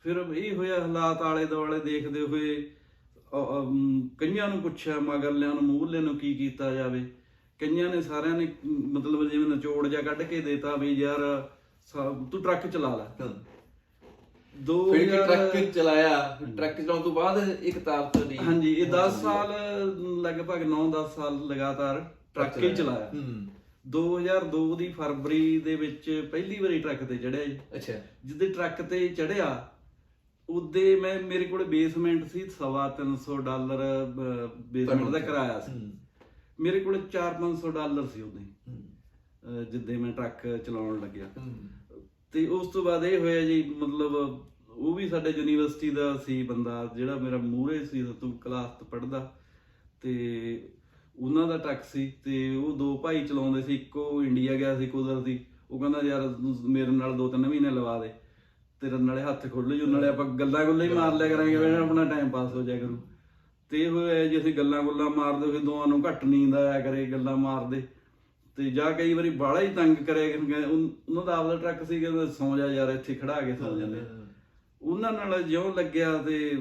ਫਿਰ ਇਹ ਹੋਇਆ ਹਾਲਾਤ ਆਲੇ ਦੁਆਲੇ ਦੇਖਦੇ ਹੋਏ ਕਈਆਂ ਨੂੰ ਪੁੱਛਿਆ ਮਗਰਲਿਆਂ ਨੂੰ ਮੂਹਰਲੇ ਨੂੰ ਕੀ ਕੀਤਾ ਜਾਵੇ। ਕਈਆਂ ਨੇ ਸਾਰਿਆਂ ਨੇ ਮਤਲਬ ਜਿਵੇਂ ਨਿਚੋੜ ਜਿਹਾ ਕੱਢ ਕੇ ਦੇਤਾ ਵੀ ਯਾਰ ਸਾ- ਤੂੰ ਟਰੱਕ ਚਲਾ ਲੈ। ਹਾਂ। ਦੋ ਫਿਰ ਕਿ ਟਰੱਕ ਚਲਾਇਆ। ਟਰੱਕ ਚਲਾਉਣ ਤੋਂ ਬਾਅਦ ਇੱਕ ਕਿਤਾਬ ਤੁਹਾਡੀ ਹਾਂਜੀ ਇਹ 10 ਸਾਲ ਲਗਭਗ 9-10 ਸਾਲ ਲਗਾਤਾਰ ਟਰੱਕ ਹੀ ਚਲਾਇਆ। ਹੂੰ। 2002 ਦੀ ਫਰਵਰੀ ਦੇ ਵਿੱਚ ਪਹਿਲੀ ਵਾਰੀ ਟਰੱਕ ਤੇ ਚੜਿਆ ਜੀ। ਅੱਛਾ। ਜਿੱਦੇ ਟਰੱਕ ਤੇ ਚੜਿਆ ਉਦੇ ਮੈਂ ਮੇਰੇ ਕੋਲ ਬੇਸਮੈਂਟ ਸੀ ਸਵਾ 300 ਡਾਲਰ ਬੇਸਮੈਂਟ ਦਾ ਕਿਰਾਇਆ ਸੀ। ਹੂੰ। ਮੇਰੇ ਕੋਲ 4-500 ਡਾਲਰ ਸੀ ਉਦੋਂ ਹੂੰ। ਜਿੱਦੇ ਮੈਂ ਟਰੱਕ ਚਲਾਉਣ ਲੱਗਿਆ। ਤੇ ਉਸ ਤੋਂ ਬਾਅਦ ਇਹ ਹੋਇਆ ਜੀ ਮਤਲਬ ਉਹ ਵੀ ਸਾਡੇ ਯੂਨੀਵਰਸਿਟੀ ਦਾ ਸੀ ਬੰਦਾ ਜਿਹੜਾ ਮੇਰਾ ਮੂਹਰੇ ਸੀ ਤੂੰ ਕਲਾਸ ਤੋਂ ਪੜਦਾ ਤੇ ਉਹਨਾਂ ਦਾ ਟਰੱਕ ਸੀ ਤੇ ਉਹ ਦੋ ਭਾਈ ਚਲਾਉਂਦੇ ਸੀ ਇੱਕੋ ਇੰਡੀਆ ਗਿਆ ਸੀ ਕੁਦਰਤੀ ਉਹ ਕਹਿੰਦਾ ਯਾਰ ਮੇਰੇ ਨਾਲ ਦੋ ਤਿੰਨ ਮਹੀਨੇ ਲਵਾ ਦੇ। ਤੇਰੇ ਨਾਲੇ ਹੱਥ ਖੁੱਲ ਜੂ ਨਾਲੇ ਆਪਾਂ ਗੱਲਾਂ ਗੁੱਲਾਂ ਹੀ ਮਾਰ ਲਿਆ ਕਰਾਂਗੇ ਵੀ ਆਪਣਾ ਟਾਈਮ ਪਾਸ ਹੋ ਜਾਇਆ ਕਰੂ। ਤੇ ਇਹ ਹੋਇਆ ਜੇ ਅਸੀਂ ਗੱਲਾਂ ਗੁੱਲਾਂ ਮਾਰਦੇ ਹੋਏ ਦੋਵਾਂ ਨੂੰ ਘੱਟ ਨੀਂਦ ਆਇਆ ਕਰੇ ਗੱਲਾਂ ਮਾਰਦੇ। ਤੇ ਜਾਂ ਕਈ ਵਾਰੀ ਬਾਹਲਾ ਹੀ ਤੰਗ ਕਰਿਆ ਕਿ ਉਹਨਾਂ ਦਾ ਆਪਦਾ ਟਰੱਕ ਸੀ ਕਹਿੰਦਾ ਸੌਂ ਜਾ ਯਾਰ ਇੱਥੇ ਖੜਾ ਕੇ ਸੌਂ ਜਾਂਦੇ। ਉਹਨਾਂ ਨਾਲ ਜਿਉਂ ਲੱਗਿਆ ਤੇ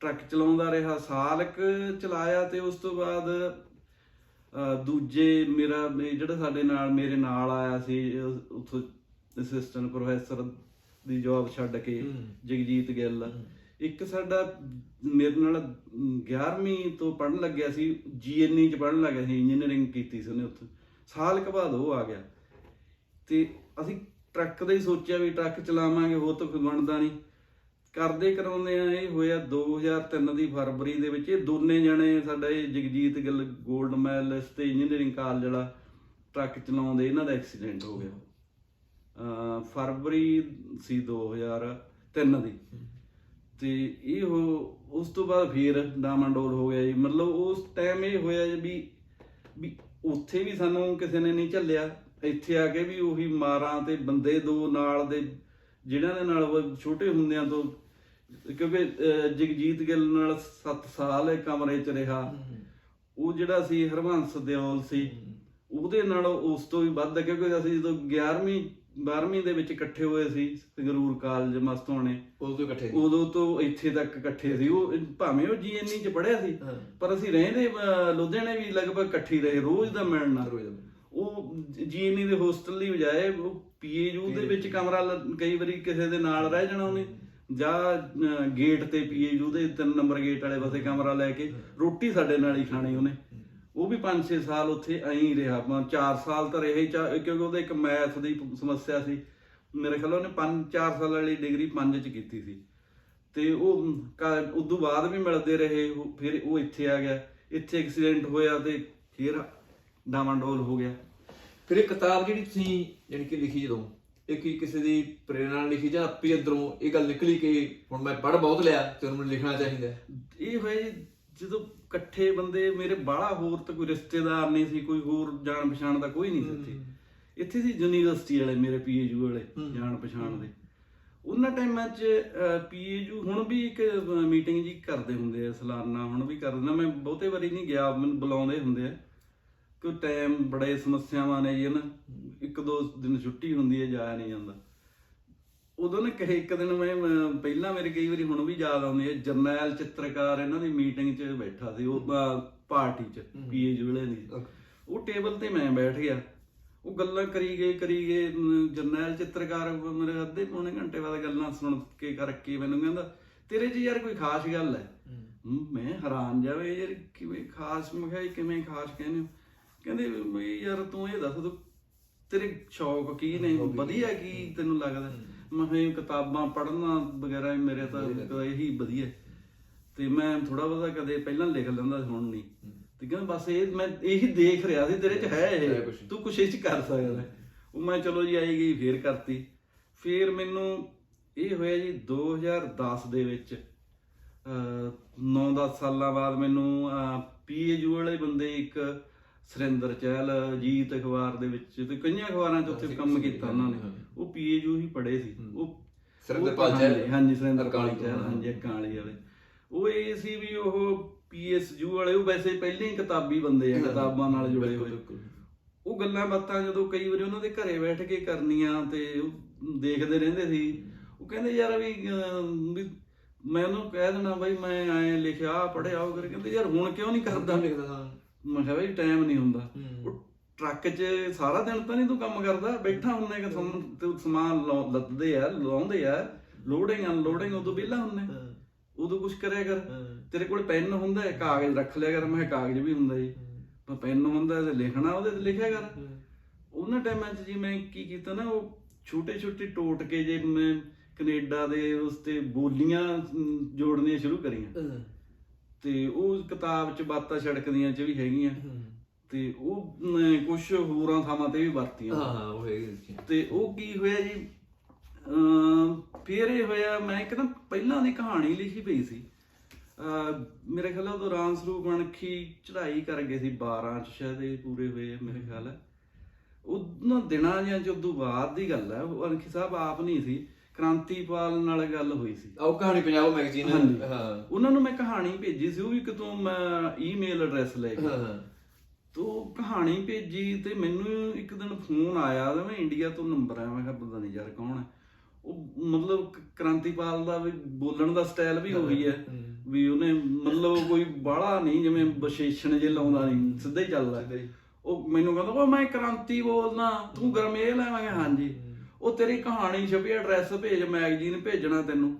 ਟਰੱਕ ਚਲਾਉਂਦਾ ਰਿਹਾ ਸਾਲ ਕੁ ਚਲਾਇਆ ਤੇ ਉਸ ਤੋਂ ਬਾਅਦ ਦੂਜੇ ਮੇਰਾ ਜਿਹੜਾ ਸਾਡੇ ਨਾਲ ਮੇਰੇ ਨਾਲ ਆਇਆ ਸੀ ਉੱਥੋਂ ਅਸਿਸਟੈਂਟ ਪ੍ਰੋਫੈਸਰ ਦੀ ਜੌਬ ਛੱਡ ਕੇ। ਜਗਜੀਤ ਗਿੱਲ। ਇੱਕ ਸਾਡਾ ਮੇਰੇ ਨਾਲ 11ਵੀਂ ਤੋਂ ਪੜਨ ਲੱਗਿਆ ਸੀ ਜੀਐਨਈ ਚ ਪੜਨ ਲੱਗਿਆ ਸੀ ਇੰਜੀਨੀਅਰਿੰਗ ਕੀਤੀ ਸੀ ਉਹਨੇ ਉੱਥੇ। ਸਾਲ ਕੁ ਬਾਅਦ ਉਹ ਆ ਗਿਆ। ਤੇ ਅਸੀਂ ਟਰੱਕ ਦਾ ਹੀ ਸੋਚਿਆ ਵੀ ਟਰੱਕ ਚਲਾਵਾਂਗੇ, ਹੋਰ ਤਾਂ ਕੋਈ ਬਣਦਾ ਨਹੀਂ। ਕਰਦੇ ਕਰਾਉਂਦੇ ਆ, ਇਹ ਹੋਇਆ 2003 ਦੀ ਫਰਵਰੀ ਦੇ ਵਿੱਚ। ਇਹ ਦੋਨੇ ਜਣੇ ਸਾਡਾ ਇਹ ਜਗਜੀਤ ਗਿੱਲ 골ਡ ਮੈਡਲਿਸਟ ਤੇ ਇੰਜੀਨੀਅਰਿੰਗ ਕਾਲਜ ਵਾਲਾ ਟਰੱਕ ਚਲਾਉਂਦੇ, ਇਹਨਾਂ ਦਾ ਐਕਸੀਡੈਂਟ ਹੋ ਗਿਆ। ਫਰਵਰੀ ਸੀ 2003 ਦੀ। ਤੇ ਇਹ ਹੋ- ਉਸ ਤੋਂ ਬਾਅਦ ਫੇਰ ਡਾਮਾਂਡੋਲ ਹੋ ਗਿਆ ਜੀ। ਮਤਲਬ ਉਸ ਟਾਈਮ ਇਹ ਹੋਇਆ ਜੀ ਵੀ ਵੀ ਉੱਥੇ ਵੀ ਸਾਨੂੰ ਕਿਸੇ ਨੇ ਨਹੀਂ ਝੱਲਿਆ। ਇੱਥੇ ਆ ਕੇ ਵੀ ਉਹੀ ਮਾਰਾਂ ਤੇ ਬੰਦੇ ਦੋ ਨਾਲ ਦੇ ਜਿਨ੍ਹਾਂ ਦੇ ਨਾਲ ਛੋਟੇ ਹੁੰਦਿਆਂ ਤੋਂ ਕਿਉਂਕਿ ਜਗਜੀਤ ਗਿੱਲ ਨਾਲ 7 ਸਾਲ ਇਹ ਕਮਰੇ 'ਚ ਰਿਹਾ। ਉਹ ਜਿਹੜਾ ਸੀ ਹਰਵੰਸ ਦਿਓਲ ਸੀ ਉਹਦੇ ਨਾਲ ਉਸ ਤੋਂ ਵੀ ਵੱਧ ਕਿਉਂਕਿ ਅਸੀਂ ਜਦੋਂ 11ਵੀਂ 12ਵੀਂ ਦੇ ਵਿੱਚ ਇਕੱਠੇ ਹੋਏ ਸੀ ਸੰਗਰੂਰ ਕਾਲਜ ਮਸਤੋਣੇ ਉਦੋਂ ਤੋਂ ਇਕੱਠੇ ਉਦੋਂ ਤੋਂ ਇੱਥੇ ਤੱਕ ਇਕੱਠੇ ਸੀ। ਉਹ ਭਾਵੇਂ ਉਹ ਜੀਐਨਈ ਚ ਪੜਿਆ ਸੀ ਪਰ ਅਸੀਂ ਰਹਿੰਦੇ ਲੁਧਿਆਣੇ ਵੀ ਲਗਭਗ ਇਕੱਠੇ ਰਹੇ ਰੋਜ਼ ਦਾ ਮਿਲਣਾ ਰੋਜ਼ ਦਾ। ਉਹ ਜੀਐਨਈ ਦੇ ਹੋਸਟਲ ਦੀ ਬਜਾਏ ਉਹ ਪੀਏਯੂ ਦੇ ਵਿੱਚ ਕਮਰਾ ਕਈ ਵਾਰੀ ਕਿਸੇ ਦੇ ਨਾਲ ਰਹਿ ਜਾਣਾ ਉਹਨੇ। ਜਾਂ ਗੇਟ ਤੇ ਪੀਏਯੂ ਦੇ ਤਿੰਨ ਨੰਬਰ ਗੇਟ ਵਾਲੇ ਪਾਸੇ ਕਮਰਾ ਲੈ ਕੇ ਰੋਟੀ ਸਾਡੇ ਨਾਲ ਹੀ ਖਾਣੀ ਉਹਨੇ। ਉਹ ਵੀ 5-6 ਸਾਲ ਉੱਥੇ ਐਂ ਹੀ ਰਿਹਾ। ਆਪਾਂ 4 ਸਾਲ ਤਾਂ ਰਹੇ ਕਿਉਂਕਿ ਉਹਦੇ ਇੱਕ ਮੈਥ ਦੀ ਸਮੱਸਿਆ ਸੀ। ਮੇਰੇ ਖਿਆਲ ਉਹਨੇ 5-4 ਸਾਲ ਵਾਲੀ ਡਿਗਰੀ 5 ਚ ਕੀਤੀ ਸੀ। ਤੇ ਉਹ ਕ- ਉਦੋਂ ਬਾਅਦ ਵੀ ਮਿਲਦੇ ਰਹੇ। ਫਿਰ ਉਹ ਇੱਥੇ ਆ ਗਿਆ। ਇੱਥੇ ਐਕਸੀਡੈਂਟ ਹੋਇਆ ਤੇ ਫਿਰ ਡਾਵਾਂਡੋਲ ਹੋ ਗਿਆ। ਫਿਰ ਇਹ ਕਿਤਾਬ ਜਿਹੜੀ ਤੁਸੀਂ ਯਾਨੀ ਕਿ ਲਿਖੀ ਜਦੋਂ ਇਹ ਕੀ ਕਿਸੇ ਦੀ ਪ੍ਰੇਰਣਾ ਨਾਲ ਲਿਖੀ ਜਾਂ ਆਪੇ ਅੰਦਰੋਂ ਇਹ ਗੱਲ ਨਿਕਲੀ ਕਿ ਹੁਣ ਮੈਂ ਪੜ੍ਹ ਬਹੁਤ ਲਿਆ ਤੇ ਹੁਣ ਮੈਨੂੰ ਲਿਖਣਾ ਚਾਹੀਦਾ। ਇਹ ਹੋਇਆ ਜੀ ਜਦੋਂ ਇਕੱਠੇ ਬੰਦੇ ਮੇਰੇ ਬਾਹਲਾ ਹੋਰ ਤਾਂ ਕੋਈ ਰਿਸ਼ਤੇਦਾਰ ਨਹੀਂ ਸੀ ਕੋਈ ਹੋਰ ਜਾਣ ਪਛਾਣ ਦਾ ਕੋਈ ਨਹੀਂ ਸੀ ਇੱਥੇ। ਇੱਥੇ ਸੀ ਯੂਨੀਵਰਸਿਟੀ ਵਾਲੇ ਮੇਰੇ ਪੀਏਯੂ ਵਾਲੇ ਜਾਣ ਪਛਾਣ ਦੇ। ਉਹਨਾਂ ਟਾਈਮਾਂ 'ਚ ਪੀਏਯੂ ਹੁਣ ਵੀ ਇੱਕ ਮੀਟਿੰਗ ਜੀ ਕਰਦੇ ਹੁੰਦੇ ਆ ਸਾਲਾਨਾ ਹੁਣ ਵੀ ਕਰਦੇ ਨਾ ਮੈਂ ਬਹੁਤੇ ਵਾਰੀ ਨਹੀਂ ਗਿਆ ਮੈਨੂੰ ਬੁਲਾਉਂਦੇ ਹੁੰਦੇ ਆ। ਕਿ ਟਾਈਮ ਬੜੇ ਸਮੱਸਿਆਵਾਂ ਨੇ ਜੀ ਨਾ ਇੱਕ ਦੋ ਦਿਨ ਛੁੱਟੀ ਹੁੰਦੀ ਹੈ ਜਾਇਆ ਨਹੀਂ ਜਾਂਦਾ। ਉਦੋਂ ਨਾ ਕਹੇ ਇੱਕ ਦਿਨ ਮੈਂ ਮੈਂ- ਪਹਿਲਾਂ ਮੇਰੇ ਕਈ ਵਾਰੀ ਹੁਣ ਵੀ ਯਾਦ ਆਉਂਦੀ ਹੈ ਜਰਨੈਲ ਚਿੱਤਰਕਾਰ ਇਹਨਾਂ ਦੀ ਮੀਟਿੰਗ 'ਚ ਬੈਠਾ ਸੀ ਉਹ ਪਾਰਟੀ 'ਚ ਪੀਏ ਜੁਲੇ ਦੀ। ਉਹ ਟੇਬਲ ਤੇ ਮੈਂ ਬੈਠ ਗਿਆ। ਉਹ ਗੱਲਾਂ ਕਰੀ ਗਏ ਕਰੀ ਗਏ ਜਰਨੈਲ ਚਿੱਤਰਕਾਰ ਮੇਰੇ ਅੱਧੇ ਪੌਣੇ ਘੰਟੇ ਬਾਅਦ ਗੱਲਾਂ ਸੁਣ ਕੇ ਕਰਕੇ ਮੈਨੂੰ ਕਹਿੰਦਾ ਤੇਰੇ 'ਚ ਯਾਰ ਕੋਈ ਖਾਸ ਗੱਲ ਹੈ? ਹਮ, ਮੈਂ ਹੈਰਾਨ ਜਾਵੇ ਯਾਰ ਕਿਵੇਂ ਖਾਸ ਮੈਂ ਕਿਹਾ ਕਿਵੇਂ ਖਾਸ ਕਹਿੰਦੇ ਹੋ? ਕਹਿੰਦੇ ਵੀ ਯਾਰ ਤੂੰ ਇਹ ਦੱਸ ਤੂੰ ਤੇਰੇ ਸ਼ੌਕ ਕੀ ਨੇ? ਵਧੀਆ ਕੀ ਤੈਨੂੰ ਲੱਗਦਾ? ਮੈਂ ਇਹ ਕਿਤਾਬਾਂ ਪੜ੍ਹਨਾ ਵਗੈਰਾ ਇਹ ਮੇਰੇ ਤਾਂ ਤਾਂ ਇਹੀ ਵਧੀਆ। ਤੇ ਮੈਂ ਥੋੜਾ ਬਹੁਤਾ ਕਦੇ ਪਹਿਲਾਂ ਲਿਖ ਲੈਂਦਾ ਸੀ, ਹੁਣ ਨਹੀਂ। ਤੇ ਕਹਿੰਦਾ ਬਸ ਇਹ ਮੈਂ ਇਹੀ ਦੇਖ ਰਿਹਾ ਸੀ ਤੇਰੇ 'ਚ ਹੈ ਹੈ ਇਹ ਕੁਛ। ਤੂੰ ਕੁਛ ਇਹ 'ਚ ਕਰ ਸਕਦਾ ਹੈ। ਉਹ ਮੈਂ ਚਲੋ ਜੀ ਆਈ ਗਈ ਫੇਰ ਕਰਤੀ। ਫੇਰ ਮੈਨੂੰ ਇਹ ਹੋਇਆ ਜੀ 2010 ਦੇ ਵਿੱਚ 9-10 ਸਾਲਾਂ ਬਾਅਦ ਮੈਨੂੰ ਪੀਏਯੂ ਵਾਲੇ ਬੰਦੇ ਇੱਕ ਸੁਰਿੰਦਰ ਚਹਿਲ ਜੀਤ ਅਖਬਾਰ ਦੇ ਵਿੱਚ ਤੇ ਕਈਆਂ ਅਖਬਾਰਾਂ 'ਚ ਉੱਥੇ ਕੰਮ ਕੀਤਾ ਉਹਨਾਂ ਨੇ। ਉਹ ਪੀਏਯੂ ਹੀ ਪੜ੍ਹੇ ਸੀ। ਉਹ ਸੁਰਿੰਦਰਪਾਲ ਚਹਿਲ। ਹਾਂਜੀ, ਹਾਂਜੀ ਸੁਰਿੰਦਰ ਅਕਾਲੀ ਪਾਲ ਚਹਿਲ ਹਾਂਜੀ ਅਕਾਲੀ ਵਾਲੇ। ਉਹ ਇਹ ਸੀ ਵੀ ਉਹ ਪੀਐਸਯੂ ਵਾਲੇ ਉਹ ਵੈਸੇ ਪਹਿਲੇ ਹੀ ਕਿਤਾਬੀ ਬੰਦੇ ਆ ਕਿਤਾਬਾਂ ਨਾਲ ਜੁੜੇ ਹੋਏ। ਉਹ ਗੱਲਾਂ ਬਾਤਾਂ ਜਦੋਂ ਕਈ ਵਾਰੀ ਉਹਨਾਂ ਦੇ ਘਰੇ ਬੈਠ ਕੇ ਕਰਨੀਆਂ ਤੇ ਉਹ ਦੇਖਦੇ ਰਹਿੰਦੇ ਸੀ। ਉਹ ਕਹਿੰਦੇ ਯਾਰ ਵੀ ਮੈਂ ਉਹਨੂੰ ਕਹਿ ਦੇਣਾ ਬਈ ਮੈਂ ਐ ਲਿਖਿਆ ਪੜਿਆ ਉਹ ਕਰ। ਕਹਿੰਦੇ ਯਾਰ ਹੁਣ ਕਿਉਂ ਨਹੀਂ ਕਰਦਾ? ਲਿਖਦਾ ਮੈਂ ਕਿਹਾ ਬਈ ਟਾਈਮ ਨਹੀਂ ਹੁੰਦਾ। ਉਹ ਟਰੱਕ 'ਚ ਸਾਰਾ ਦਿਨ ਤਾਂ ਨਹੀਂ ਤੂੰ ਕੰਮ ਕਰਦਾ ਬੈਠਾ ਹੁੰਨੇ ਕਿ ਤੂੰ ਸਮਾਨ ਲੱਦਦੇ ਆ ਲਾਉਂਦੇ ਆ ਲੋਡਿੰਗ ਅਨਲੋਡਿੰਗ ਉਦੋਂ ਵਿਹਲਾ ਹੁੰਨੇ। ਉਦੋਂ ਕੁਝ ਕਰਿਆ ਕਰ। ਤੇਰੇ ਕੋਲ ਪੈਨ ਹੁੰਦਾ ਹੈ ਕਾਗਜ਼ ਰੱਖ ਲਿਆ ਕਰ। ਮੈਂ ਕਾਗਜ਼ ਵੀ ਹੁੰਦਾ ਜੀ। ਪਰ ਪੈਨ ਹੁੰਦਾ ਤੇ ਲਿਖਣਾ ਉਹਦੇ ਤੇ ਲਿਖਿਆ ਕਰ। ਉਹਨਾਂ ਟਾਈਮਾਂ 'ਚ ਜੀ ਮੈਂ ਕੀ ਕੀਤਾ ਨਾ ਉਹ ਛੋਟੇ ਛੋਟੇ ਟੋਟ ਕੇ ਜੇ ਮੈਂ ਕੈਨੇਡਾ ਦੇ ਉਸ ਤੇ ਬੋਲੀਆਂ ਜੋੜਨੀਆਂ ਸ਼ੁਰੂ ਕਰੀਆਂ। ਤੇ ਉਹ ਕਿਤਾਬ 'ਚ ਬਾਤਾਂ ਛੜਕਦੀਆਂ 'ਚ ਵੀ ਹੈਗੀਆਂ। ਤੇ ਉਹ ਕੁਝ ਹੋਰਾਂ ਥਾਵਾਂ ਤੇ ਵੀ ਵਰਤੀਆਂ। ਹਾਂ ਹਾਂ ਉਹ ਹੈਗੀ। ਤੇ ਉਹ ਕੀ ਹੋਇਆ ਜੀ? ਫਿਰ ਇਹ ਹੋਇਆ ਮੈਂ ਇੱਕ ਨਾ ਪਹਿਲਾਂ ਦੀ ਕਹਾਣੀ ਲਿਖੀ ਪਈ ਸੀ। ਮੇਰੇ ਖਿਆਲ ਉਹ ਦੌਰਾਨ ਸਰੂਪ ਅਣਖੀ ਚੜ੍ਹਾਈ ਕਰ ਗਏ ਸੀ 12 ਚ ਸ਼ਾਇਦ ਇਹ ਪੂਰੇ ਹੋਏ ਮੇਰੇ ਖਿਆਲ। ਉਹਨਾਂ ਦਿਨਾਂ ਜਾਂ ਉਦੋਂ ਬਾਅਦ ਦੀ ਗੱਲ ਹੈ ਉਹ ਅਣਖੀ ਸਾਹਿਬ ਆਪ ਨਹੀਂ ਸੀ। ਕ੍ਰਾਂਤੀਪਾਲ ਨਾਲ ਗੱਲ ਹੋਈ ਸੀ। ਆਹ ਉਹ ਕਹਾਣੀ ਪੰਜਾਬ ਮੈਗਜ਼ੀਨ ਹਾਂਜੀ। ਹਾਂ। ਉਹਨਾਂ ਨੂੰ ਮੈਂ ਕਹਾਣੀ ਭੇਜੀ ਸੀ ਉਹ ਵੀ ਕਿਤੋਂ ਮੈਂ ਈਮੇਲ ਐਡਰੈਸ ਲੈ ਕੇ। ਹਾਂ ਤੋ ਕਹਾਣੀ ਭੇਜੀ ਤੇ ਮੈਨੂੰ ਇੱਕ ਦਿਨ ਫੋਨ ਆਇਆ ਤੇ ਮੈਂ ਇੰਡੀਆ ਤੋਂ ਨੰਬਰ ਆਇਆ ਮੈਂ ਕਿਹਾ ਪਤਾ ਨਹੀਂ ਯਾਰ ਕੌਣ ਹੈ। ਉਹ ਮਤਲਬ ਕ- ਕ੍ਰਾਂਤੀਪਾਲ ਦਾ ਵੀ ਬੋਲਣ ਦਾ ਸਟਾਈਲ ਵੀ ਉਹੀ ਹੈ ਵੀ ਉਹਨੇ ਮਤਲਬ ਕੋਈ ਬਾਹਲਾ ਨਹੀਂ ਜਿਵੇਂ ਵਿਸ਼ੇਸ਼ਣ ਜੇ ਲਾਉਂਦਾ ਨਹੀਂ ਸਿੱਧਾ ਹੀ ਚੱਲਦਾ। ਉਹ ਮੈਨੂੰ ਕਹਿੰਦਾ ਉਹ ਮੈਂ ਕ੍ਰਾਂਤੀ ਬੋਲਦਾ ਤੂੰ ਗਰਮੇਲ ਹੈ? ਮੈਂ ਕਿਹਾ ਹਾਂਜੀ। ਉਹ ਤੇਰੀ ਕਹਾਣੀ ਛਪੀ ਐਡਰੈਸ ਭੇਜ ਮੈਗਜ਼ੀਨ ਭੇਜਣਾ ਤੈਨੂੰ।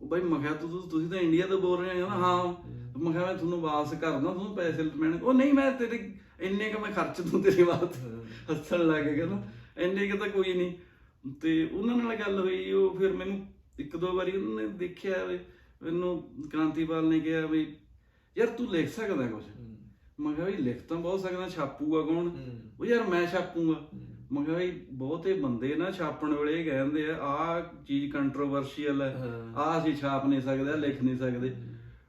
ਉਹ ਬਾਈ ਮੈਂ ਕਿਹਾ ਤੂੰ ਤੁਸੀਂ ਤਾਂ ਇੰਡੀਆ ਤੋਂ ਬੋਲ ਰਹੇ ਹੋ ਨਾ? ਹਾਂ। ਮੈਂ ਕਿਹਾ ਮੈਂ ਤੁਹਾਨੂੰ ਵਾਪਸ ਕਰਦਾ ਤੁਹਾਨੂੰ ਪੈਸੇ ਲੈਣੇ ਉਹ ਨਹੀਂ ਮੈਂ ਤੇਰੇ ਇੰਨੇ ਕ ਮੈਂ ਖਰਚ ਦੂੰ ਤੇਰੀ ਬਾਤ। ਹੱਸਣ ਲੱਗ ਗਿਆ ਕਹਿੰਦਾ ਇੰਨੇ ਕ ਤਾਂ ਕੋਈ ਨਹੀਂ। ਤੇ ਉਹਨਾਂ ਨਾਲ ਗੱਲ ਹੋਈ ਉਹ ਫਿਰ ਮੈਨੂੰ ਇੱਕ ਦੋ ਵਾਰੀ ਉਹਨਾਂ ਨੇ ਦੇਖਿਆ ਵੀ ਮੈਨੂੰ ਕ੍ਰਾਂਤੀਪਾਲ ਨੇ ਕਿਹਾ ਵੀ ਯਾਰ ਤੂੰ ਲਿਖ ਸਕਦਾ ਕੁਝ ਮੈਂ ਕਿਹਾ ਵੀ ਲਿਖ ਤਾਂ ਬਹੁਤ ਸਕਦਾ ਛਾਪੂਗਾ ਕੌਣ? ਉਹ ਯਾਰ ਮੈਂ ਛਾਪੂਗਾ। ਮੈਂ ਕਿਹਾ ਵੀ ਬਹੁਤੇ ਬੰਦੇ ਨਾ ਛਾਪਣ ਵੇਲੇ ਇਹ ਕਹਿੰਦੇ ਆ ਆਹ ਚੀਜ਼ ਕੰਟਰੋਵਰਸ਼ੀਅਲ ਹੈ। ਆਹ ਅਸੀਂ ਛਾਪ ਨਹੀਂ ਸਕਦੇ ਲਿਖ ਨਹੀਂ ਸਕਦੇ।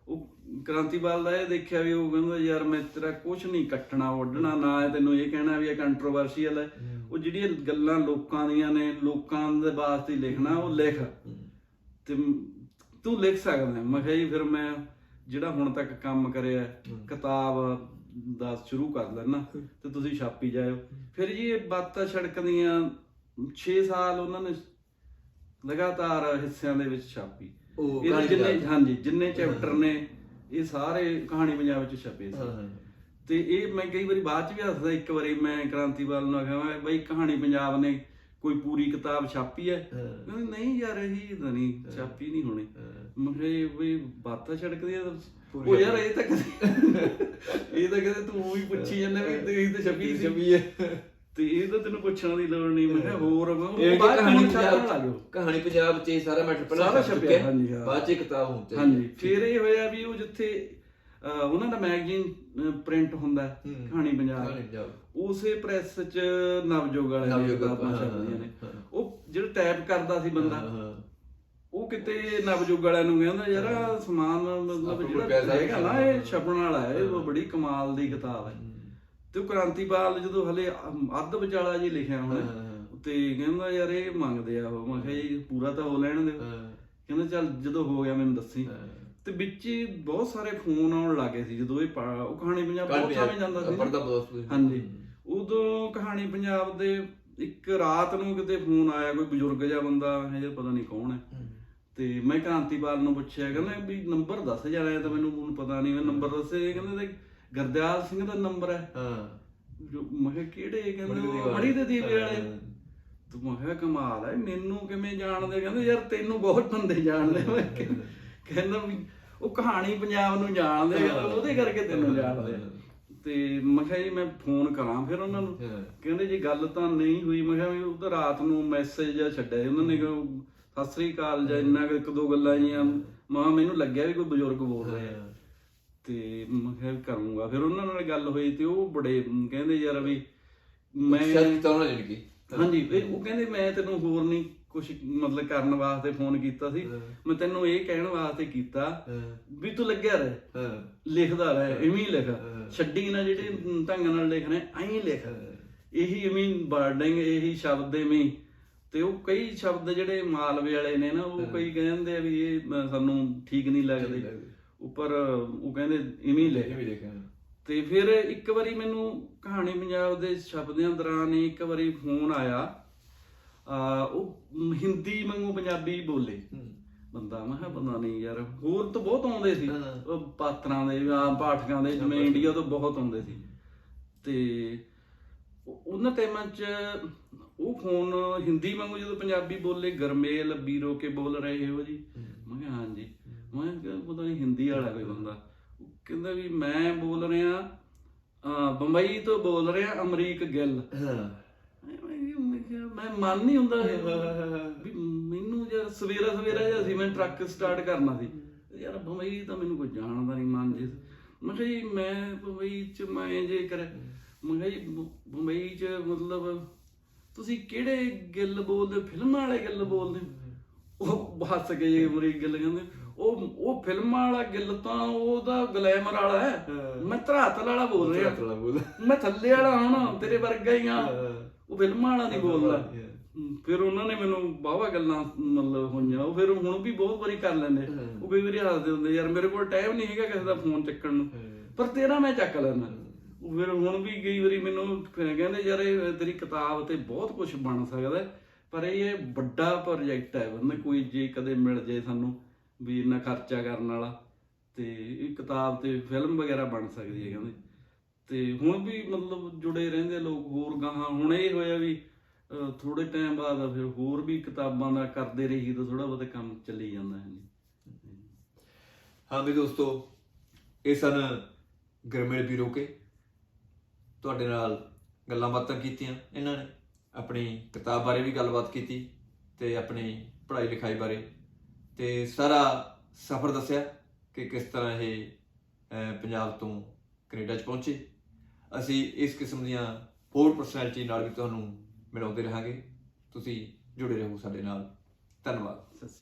ਉਹ ਕ੍ਰਾਂਤੀਪਾਲ ਦਾ ਇਹ ਦੇਖਿਆ ਵੀ ਉਹ ਕਹਿੰਦਾ ਯਾਰ ਮੈਂ ਤੇਰਾ ਕੁਝ ਨਹੀਂ ਕੱਟਣਾ ਵੱਢਣਾ ਨਾ ਤੈਨੂੰ ਇਹ ਕਹਿਣਾ ਵੀ ਇਹ ਕੰਟਰੋਵਰਸ਼ੀਅਲ ਹੈ। ਉਹ ਜਿਹੜੀਆਂ ਗੱਲਾਂ ਲੋਕਾਂ ਦੀਆਂ ਨੇ ਲੋਕਾਂ ਦੇ ਵਾਸਤੇ ਲਿਖਣਾ ਉਹ ਲਿਖ। ਤੇ ਤੂੰ ਲਿਖ ਸਕਦਾ ਮੈਂ ਕਿਹਾ ਜੀ ਫਿਰ ਮੈਂ ਜਿਹੜਾ ਹੁਣ ਤੱਕ ਕੰਮ ਕਰਿਆ ਕਿਤਾਬ ਦਾ ਸ਼ੁਰੂ ਕਰ ਲੈਣਾ ਤੇ ਤੁਸੀਂ ਛਾਪੀ ਜਾਇਓ। ਫਿਰ ਜੀ ਇਹ ਬਾਤਾਂ ਛੜਕਦੀਆਂ 6 ਸਾਲ ਉਹਨਾਂ ਨੇ ਲਗਾਤਾਰ ਹਿੱਸਿਆਂ ਦੇ ਵਿੱਚ ਛਾਪੀ। ਉਹ ਕਹਾਣੀ ਜਿੰਨੇ। ਹਾਂਜੀ ਜਿੰਨੇ ਚੈਪਟਰ ਨੇ ਇਹ ਸਾਰੇ ਕਹਾਣੀ ਪੰਜਾਬ ਵਿੱਚ ਛਪੇ ਸੀ। ਤੇ ਇਹ ਮੈਂ ਕਈ ਵਾਰੀ ਬਾਅਦ ਚ ਵੀ ਹੱਸਦਾ ਇੱਕ ਵਾਰੀ ਮੈਂ ਕ੍ਰਾਂਤੀਵਾਲ ਨੂੰ ਆਖਿਆ ਬਈ ਕਹਾਣੀ ਪੰਜਾਬ ਨੇ ਕੋਈ ਪੂਰੀ ਕਿਤਾਬ ਛਾਪੀ ਹੈ? ਨਹੀਂ ਯਾਰ ਇਹ ਨਹੀਂ ਛਾਪੀ ਨਹੀਂ ਹੋਣੀ। ਮੈਂ ਇਹ ਵੀ ਬਾਤਾਂ ਛੜਕਦੀਆਂ ਉਹ ਯਾਰ ਇਹ ਤਾਂ ਕਦੇ ਇਹ ਤਾਂ ਕਦੇ ਤੂੰ ਵੀ ਪੁੱਛੀ ਜਾਂਦਾ ਵੀ ਤੇ ਇਹ ਤਾਂ ਛਪੀ ਸੀ। ਛਪੀ ਹੈ। ਤੇ ਇਹ ਤਾਂ ਤੈਨੂੰ ਪੁੱਛਣ ਦੀ ਲੋੜ ਨਹੀਂ ਮੈਂ ਹੋਰ ਮੈਂ ਬਾਅਦ ਚ ਕਹਾਣੀ ਪੰਜਾਬ ਗਏ ਕਹਾਣੀ ਪੰਜਾਬ ਚ ਇਹ ਸਾਰਾ ਮੈਟਰ ਪਹਿਲਾਂ ਸਾਰਾ ਛਪ ਛਪਿਆ, ਹਾਂਜੀ, ਹਾਂ। ਬਾਅਦ ਚ ਕਿਤਾਬ ਤੇ ਹਾਂਜੀ ਫਿਰ ਇਹ ਹੋਇਆ ਵੀ ਉਹ ਜਿੱਥੇ ਉਹਨਾਂ ਦਾ ਮੈਗਜ਼ੀਨ ਪ੍ਰਿੰਟ ਹੁੰਦਾ। ਕਹਾਣੀ ਪੰਜਾਬ ਉਸੇ ਪ੍ਰੈਸ ਚ ਨਵਜੋਗ ਵਾਲੇ ਨਵਜੋਗ, ਹਾਂ, ਛਪਦੀਆਂ ਨੇ। ਉਹ ਜਿਹੜਾ ਟਾਈਪ ਕਰਦਾ ਸੀ ਬੰਦਾ। ਉਹ ਕਿਤੇ ਨਵਜੋਗ ਵਾਲਿਆਂ ਨੂੰ ਕਹਿੰਦਾ ਯਾਰ ਆਹ ਸਮਾਨ ਮਤਲਬ ਆਪਣੇ ਕੋਲ ਜਿਹੜਾ ਪੈਸਾ ਹੈਗਾ ਨਾ। ਇਹ ਛਪਣ ਵਾਲਾ ਹੈ ਇਹ ਬੜੀ ਕਮਾਲ ਦੀ ਕਿਤਾਬ ਹੈ। ਤੇ ਉਹ ਕ੍ਰਾਂਤੀਪਾਲ ਜਦੋਂ ਹਲੇ ਅੱਧ ਵਿਚਾਲਾ ਜੀ ਲਿਖਿਆ ਹੁਣ। ਤੇ ਕਹਿੰਦਾ ਯਾਰ ਇਹ ਮੰਗਦੇ ਆ ਉਹ। ਮੈਂ ਕਿਹਾ ਜੀ ਪੂਰਾ ਤਾਂ ਹੋ ਲੈਣ ਦਿਓ। ਕਹਿੰਦਾ ਚੱਲ ਜਦੋਂ ਹੋ ਗਿਆ ਮੈਨੂੰ ਦੱਸੀ। ਤੇ ਵਿੱਚ ਹੀ ਬਹੁਤ ਸਾਰੇ ਫੋਨ ਆਉਣ ਲੱਗੇ ਸੀ ਜਦੋਂ ਇਹ ਪਾ- ਉਹ ਕਹਾਣੀ ਪੰਜਾਬ ਬਹੁਤ ਸਮੇਂ ਜਾਂਦਾ ਸੀ। ਹਾਂਜੀ। ਉਦੋਂ ਕਹਾਣੀ ਪੰਜਾਬ ਦੇ ਇੱਕ ਰਾਤ ਨੂੰ ਕਿਤੇ ਫੋਨ ਆਇਆ ਕੋਈ ਬਜ਼ੁਰਗ ਜਿਹਾ ਬੰਦਾ ਇਹ ਪਤਾ ਨਹੀਂ ਕੌਣ ਹੈ। ਤੇ ਮੈਂ ਕ੍ਰਾਂਤੀਪਾਲ ਨੂੰ ਪੁੱਛਿਆ ਕਹਿੰਦਾ ਵੀ ਨੰਬਰ ਦੱਸ ਹੈ ਤਾਂ ਮੈਨੂੰ ਹੁਣ ਪਤਾ ਨਹੀਂ ਮੈਂ ਨੰਬਰ ਦੱਸੇ। ਕਹਿੰਦੇ ਤੇ ਗਰਦਿਆਲ ਸਿੰਘ ਦਾ ਨੰਬਰ ਹੈ। ਹਾਂ। ਜੋ ਮੈਂ ਕਿਹਾ ਕਿਹੜੇ? ਕਹਿੰਦੇ। ਮੜੀ ਦੇ ਦੀਵੇ ਵਾਲੇ। ਤੂੰ ਮੈਂ ਕਿਹਾ ਕਮਾਲ ਹੈ ਮੈਨੂੰ ਕਿਵੇਂ ਜਾਣਦੇ? ਕਹਿੰਦੇ ਯਾਰ ਤੈਨੂੰ ਬਹੁਤ ਬੰਦੇ ਜਾਣਦੇ। ਮੈਂ ਕਹਿੰਦਾ ਵੀ ਉਹ ਕਹਾਣੀ ਪੰਜਾਬ ਨੂੰ ਜਾਣਦੇ ਉਹਦੇ ਕਰਕੇ ਤੈਨੂੰ ਜਾਣਦੇ। ਤੇ ਮੈਂ ਕਿਹਾ ਜੀ ਮੈਂ ਫੋਨ ਕਰਾਂ ਫਿਰ ਉਹਨਾਂ ਨੂੰ। ਕਹਿੰਦੇ ਜੀ ਗੱਲ ਤਾਂ ਨਹੀਂ ਹੋਈ ਮੈਂ ਕਿਹਾ ਵੀ ਉਹ ਤਾਂ ਰਾਤ ਨੂੰ ਮੈਸੇਜ ਜਾਂ ਛੱਡਿਆ ਉਹਨਾਂ ਨੇ ਕਿਹਾ ਸਤਿ ਸ੍ਰੀ ਅਕਾਲ ਜਾਂ ਇੰਨਾ ਕੁ ਇੱਕ ਦੋ ਗੱਲਾਂ ਜੀਆਂ। ਮਾਂ ਮੈਨੂੰ ਲੱਗਿਆ ਵੀ ਕੋਈ ਬਜ਼ੁਰਗ ਬੋਲ ਰਿਹਾ। ਹੈ। ਤੇ ਮੈਂ ਕਿਹਾ ਵੀ ਕਰੂੰਗਾ। ਫਿਰ ਉਹਨਾਂ ਨਾਲ ਗੱਲ ਹੋਈ ਤੇ ਉਹ ਬੜੇ ਕਹਿੰਦੇ ਯਾਰ ਵੀ ਮੈਂ ਸ਼ਰਤ ਤਾਂ ਉਹਨਾਂ ਨੇ ਲਿਖੀ ਹਾਂਜੀ ਇਹ ਉਹ ਕਹਿੰਦੇ ਮੈਂ ਤੈਨੂੰ ਹੋਰ ਨਹੀਂ ਕੁਝ ਮਤਲਬ ਕਰਨ ਵਾਸਤੇ ਫੋਨ ਕੀਤਾ ਸੀ। ਮੈਂ ਤੈਨੂੰ ਇਹ ਕਹਿਣ ਵਾਸਤੇ ਕੀਤਾ ਵੀ ਤੂੰ ਲੱਗਿਆ ਰਹਿ। ਲਿਖਦਾ ਰਹਿ ਹੀ। ਲਿਖ। ਛੱਡੀ ਨਾ ਜਿਹੜੇ ਢੰਗ ਨਾਲ ਲਿਖਣਾ ਐਂ ਲਿਖ। ਇਹੀ ਐਵੇਂ ਵਰਡਿੰਗ ਇਹੀ ਸ਼ਬਦ ਐਵੇਂ ਹੀ। ਤੇ ਉਹ ਕਈ ਸ਼ਬਦ ਜਿਹੜੇ ਮਾਲਵੇ ਵਾਲੇ ਨੇ ਨਾ ਉਹ ਕਈ ਕਹਿੰਦੇ ਆ ਵੀ ਇਹ ਸਾਨੂੰ ਠੀਕ ਨਹੀਂ ਲੱਗਦੇ। ਉੱਪਰ ਉਹ ਕਹਿੰਦੇ ਐਵੇਂ ਹੀ ਲਿਖ ਤੇ ਫਿਰ ਇੱਕ ਵਾਰੀ ਮੈਨੂੰ ਕਹਾਣੀ ਪੰਜਾਬ ਦੇ ਸ਼ਬਦਾਂ ਦੌਰਾਨ ਇੱਕ ਵਾਰੀ ਫੋਨ ਆਇਆ। ਆ ਉਹ ਹਿੰਦੀ ਵਾਂਗੂ ਪੰਜਾਬੀ ਬੋਲੇ। ਬੰਦਾ ਮੈਂ ਕਿਹਾ ਪਤਾ ਨਹੀਂ ਯਾਰ ਹੋਰ ਤਾਂ ਬਹੁਤ ਆਉਂਦੇ ਸੀ। ਉਹ ਪਾਤਰਾਂ ਦੇ ਆਮ ਪਾਠਕਾਂ ਦੇ ਜਿਵੇਂ ਇੰਡੀਆ ਤੋਂ ਬਹੁਤ ਆਉਂਦੇ ਸੀ। ਤੇ ਉਹ- ਉਹਨਾਂ ਟਾਈਮਾਂ 'ਚ ਉਹ ਫੋਨ ਹਿੰਦੀ ਵਾਂਗੂ ਜਦੋਂ ਪੰਜਾਬੀ ਬੋਲੇ ਗਰਮੇਲ ਬੀਰੋ ਕੇ ਬੋਲ ਰਹੇ ਹੋ ਜੀ। ਮੈਂ ਕਿਹਾ ਹਾਂਜੀ। ਮੈਂ ਕਿਹਾ ਪਤਾ ਨਹੀਂ ਹਿੰਦੀ ਵਾਲਾ ਕੋਈ ਬੰਦਾ। ਉਹ ਕਹਿੰਦਾ ਵੀ ਮੈਂ ਬੋਲ ਰਿਹਾ ਬੰਬਈ ਤੋਂ ਬੋਲ ਰਿਹਾ ਅਮਰੀਕ ਗਿੱਲ। ਮੈਂ ਮਨ ਨਹੀਂ ਹੁੰਦਾ ਵੀ ਮੈਨੂੰ ਯਾਰ ਸਵੇਰਾ ਸਵੇਰਾ ਜਿਹਾ ਸੀ ਮੈਂ ਟਰੱਕ ਸਟਾਰਟ ਕਰਨਾ ਸੀ। ਯਾਰ ਬੰਬਈ ਤਾਂ ਮੈਨੂੰ ਕੋਈ ਜਾਣਦਾ ਨਹੀਂ ਮਨ ਜਿਸ ਮੈਂ ਕਿਹਾ ਜੀ ਮੈਂ ਬੰਬਈ ਚ ਮੈਂ ਜੇ ਕਰ ਮੈਂ ਕਿਹਾ ਜੀ ਬੰਬਈ ਚ ਮਤਲਬ ਤੁਸੀਂ ਕਿਹੜੇ ਗਿੱਲ ਬੋਲਦੇ ਫਿਲਮਾਂ ਵਾਲੇ ਗਿੱਲ ਬੋਲਦੇ ਉਹ ਹੱਸ ਜੀ ਅਮਰੀਕ ਗਿੱਲ ਕਹਿੰਦੇ ਉਹ ਉਹ ਫਿਲਮਾਂ ਵਾਲਾ ਗਿੱਲ ਤਾਂ ਉਹਦਾ ਗਲੈਮਰ ਵਾਲਾ ਹੈ। ਮੈਂ ਧਰਾਤਲ ਵਾਲਾ ਬੋਲ ਰਿਹਾ। ਮੈਂ ਥੱਲੇ ਵਾਲਾ ਹਾਂ ਤੇਰੇ ਵਰਗਾ ਹੀ ਆ। ਉਹ ਫਿਲਮਾਂ ਵਾਲਾ ਨਹੀਂ ਬੋਲਦਾ। ਫਿਰ ਉਹਨਾਂ ਨੇ ਮੈਨੂੰ ਬਾਵਾ ਗੱਲਾਂ ਮਤਲਬ ਹੋਈਆਂ। ਉਹ ਫਿਰ ਹੁਣ ਵੀ ਬਹੁਤ ਵਾਰੀ ਕਰ ਲੈਂਦੇ। ਉਹ ਕਈ ਵਾਰੀ ਹੱਸਦੇ ਹੁੰਦੇ ਯਾਰ ਮੇਰੇ ਕੋਲ ਟਾਈਮ ਨਹੀਂ ਹੈਗਾ ਕਿਸੇ ਦਾ ਫੋਨ ਚੱਕਣ ਨੂੰ। ਪਰ ਤੇਰਾ ਮੈਂ ਚੱਕ ਲੈਣਾ ਫਿਰ ਹੁਣ ਵੀ ਕਈ ਵਾਰੀ ਮੈਨੂੰ ਕਹਿੰਦੇ ਯਾਰ ਇਹ ਤੇਰੀ ਕਿਤਾਬ ਤੇ ਬਹੁਤ ਕੁਝ ਬਣ ਸਕਦਾ ਪਰ ਇਹ ਵੱਡਾ ਪ੍ਰੋਜੈਕਟ ਹੈ ਬੰਦੇ, ਕੋਈ ਜੇ ਕਦੇ ਮਿਲ ਜੇ ਸਾਨੂੰ ਵੀ ਇੰਨਾ ਖਰਚਾ ਕਰਨ ਵਾਲਾ, ਤੇ ਇਹ ਕਿਤਾਬ ਤੇ ਫਿਲਮ ਵਗੈਰਾ ਬਣ ਸਕਦੀ ਹੈ ਕਹਿੰਦੇ। ਤੇ ਹੁਣ ਵੀ ਮਤਲਬ ਜੁੜੇ ਰਹਿੰਦੇ ਲੋਕ ਹੋਰ ਗਾਹਾਂ, ਹੁਣ ਇਹ ਹੋਇਆ ਵੀ ਥੋੜੇ ਟਾਈਮ ਬਾਅਦ ਫਿਰ ਹੋਰ ਵੀ ਕਿਤਾਬਾਂ ਦਾ ਕਰਦੇ ਰਹੀ ਤਾਂ ਥੋੜਾ ਬਹੁਤਾ ਕੰਮ ਚੱਲੀ ਜਾਂਦਾ ਹੈ ਹਾਂ ਵੀ ਦੋਸਤੋ, ਇਹ ਸਨ ਗਰਮੇਲ ਵੀ ਰੋਕੇ ਤੁਹਾਡੇ ਨਾਲ ਗੱਲਾਂ ਬਾਤਾਂ ਕੀਤੀਆਂ ਇਹਨਾਂ ਨੇ, ਆਪਣੀ ਕਿਤਾਬ ਬਾਰੇ ਵੀ ਗੱਲਬਾਤ ਕੀਤੀ ਤੇ ਆਪਣੀ ਪੜ੍ਹਾਈ ਲਿਖਾਈ ਬਾਰੇ ਤੇ ਸਾਰਾ ਸਫ਼ਰ ਦੱਸਿਆ ਕਿ ਕਿਸ ਤਰ੍ਹਾਂ ਇਹ ਪੰਜਾਬ ਤੋਂ ਕੈਨੇਡਾ 'ਚ ਪਹੁੰਚੇ। ਅਸੀਂ ਇਸ ਕਿਸਮ ਦੀਆਂ ਹੋਰ ਪਰਸਨੈਲਿਟੀ ਨਾਲ ਵੀ ਤੁਹਾਨੂੰ ਮਿਲਾਉਂਦੇ ਰਹਾਂਗੇ। ਤੁਸੀਂ ਜੁੜੇ ਰਹੋ ਸਾਡੇ ਨਾਲ। ਧੰਨਵਾਦ। ਸਤਿ ਸ਼੍ਰੀ ਅਕਾਲ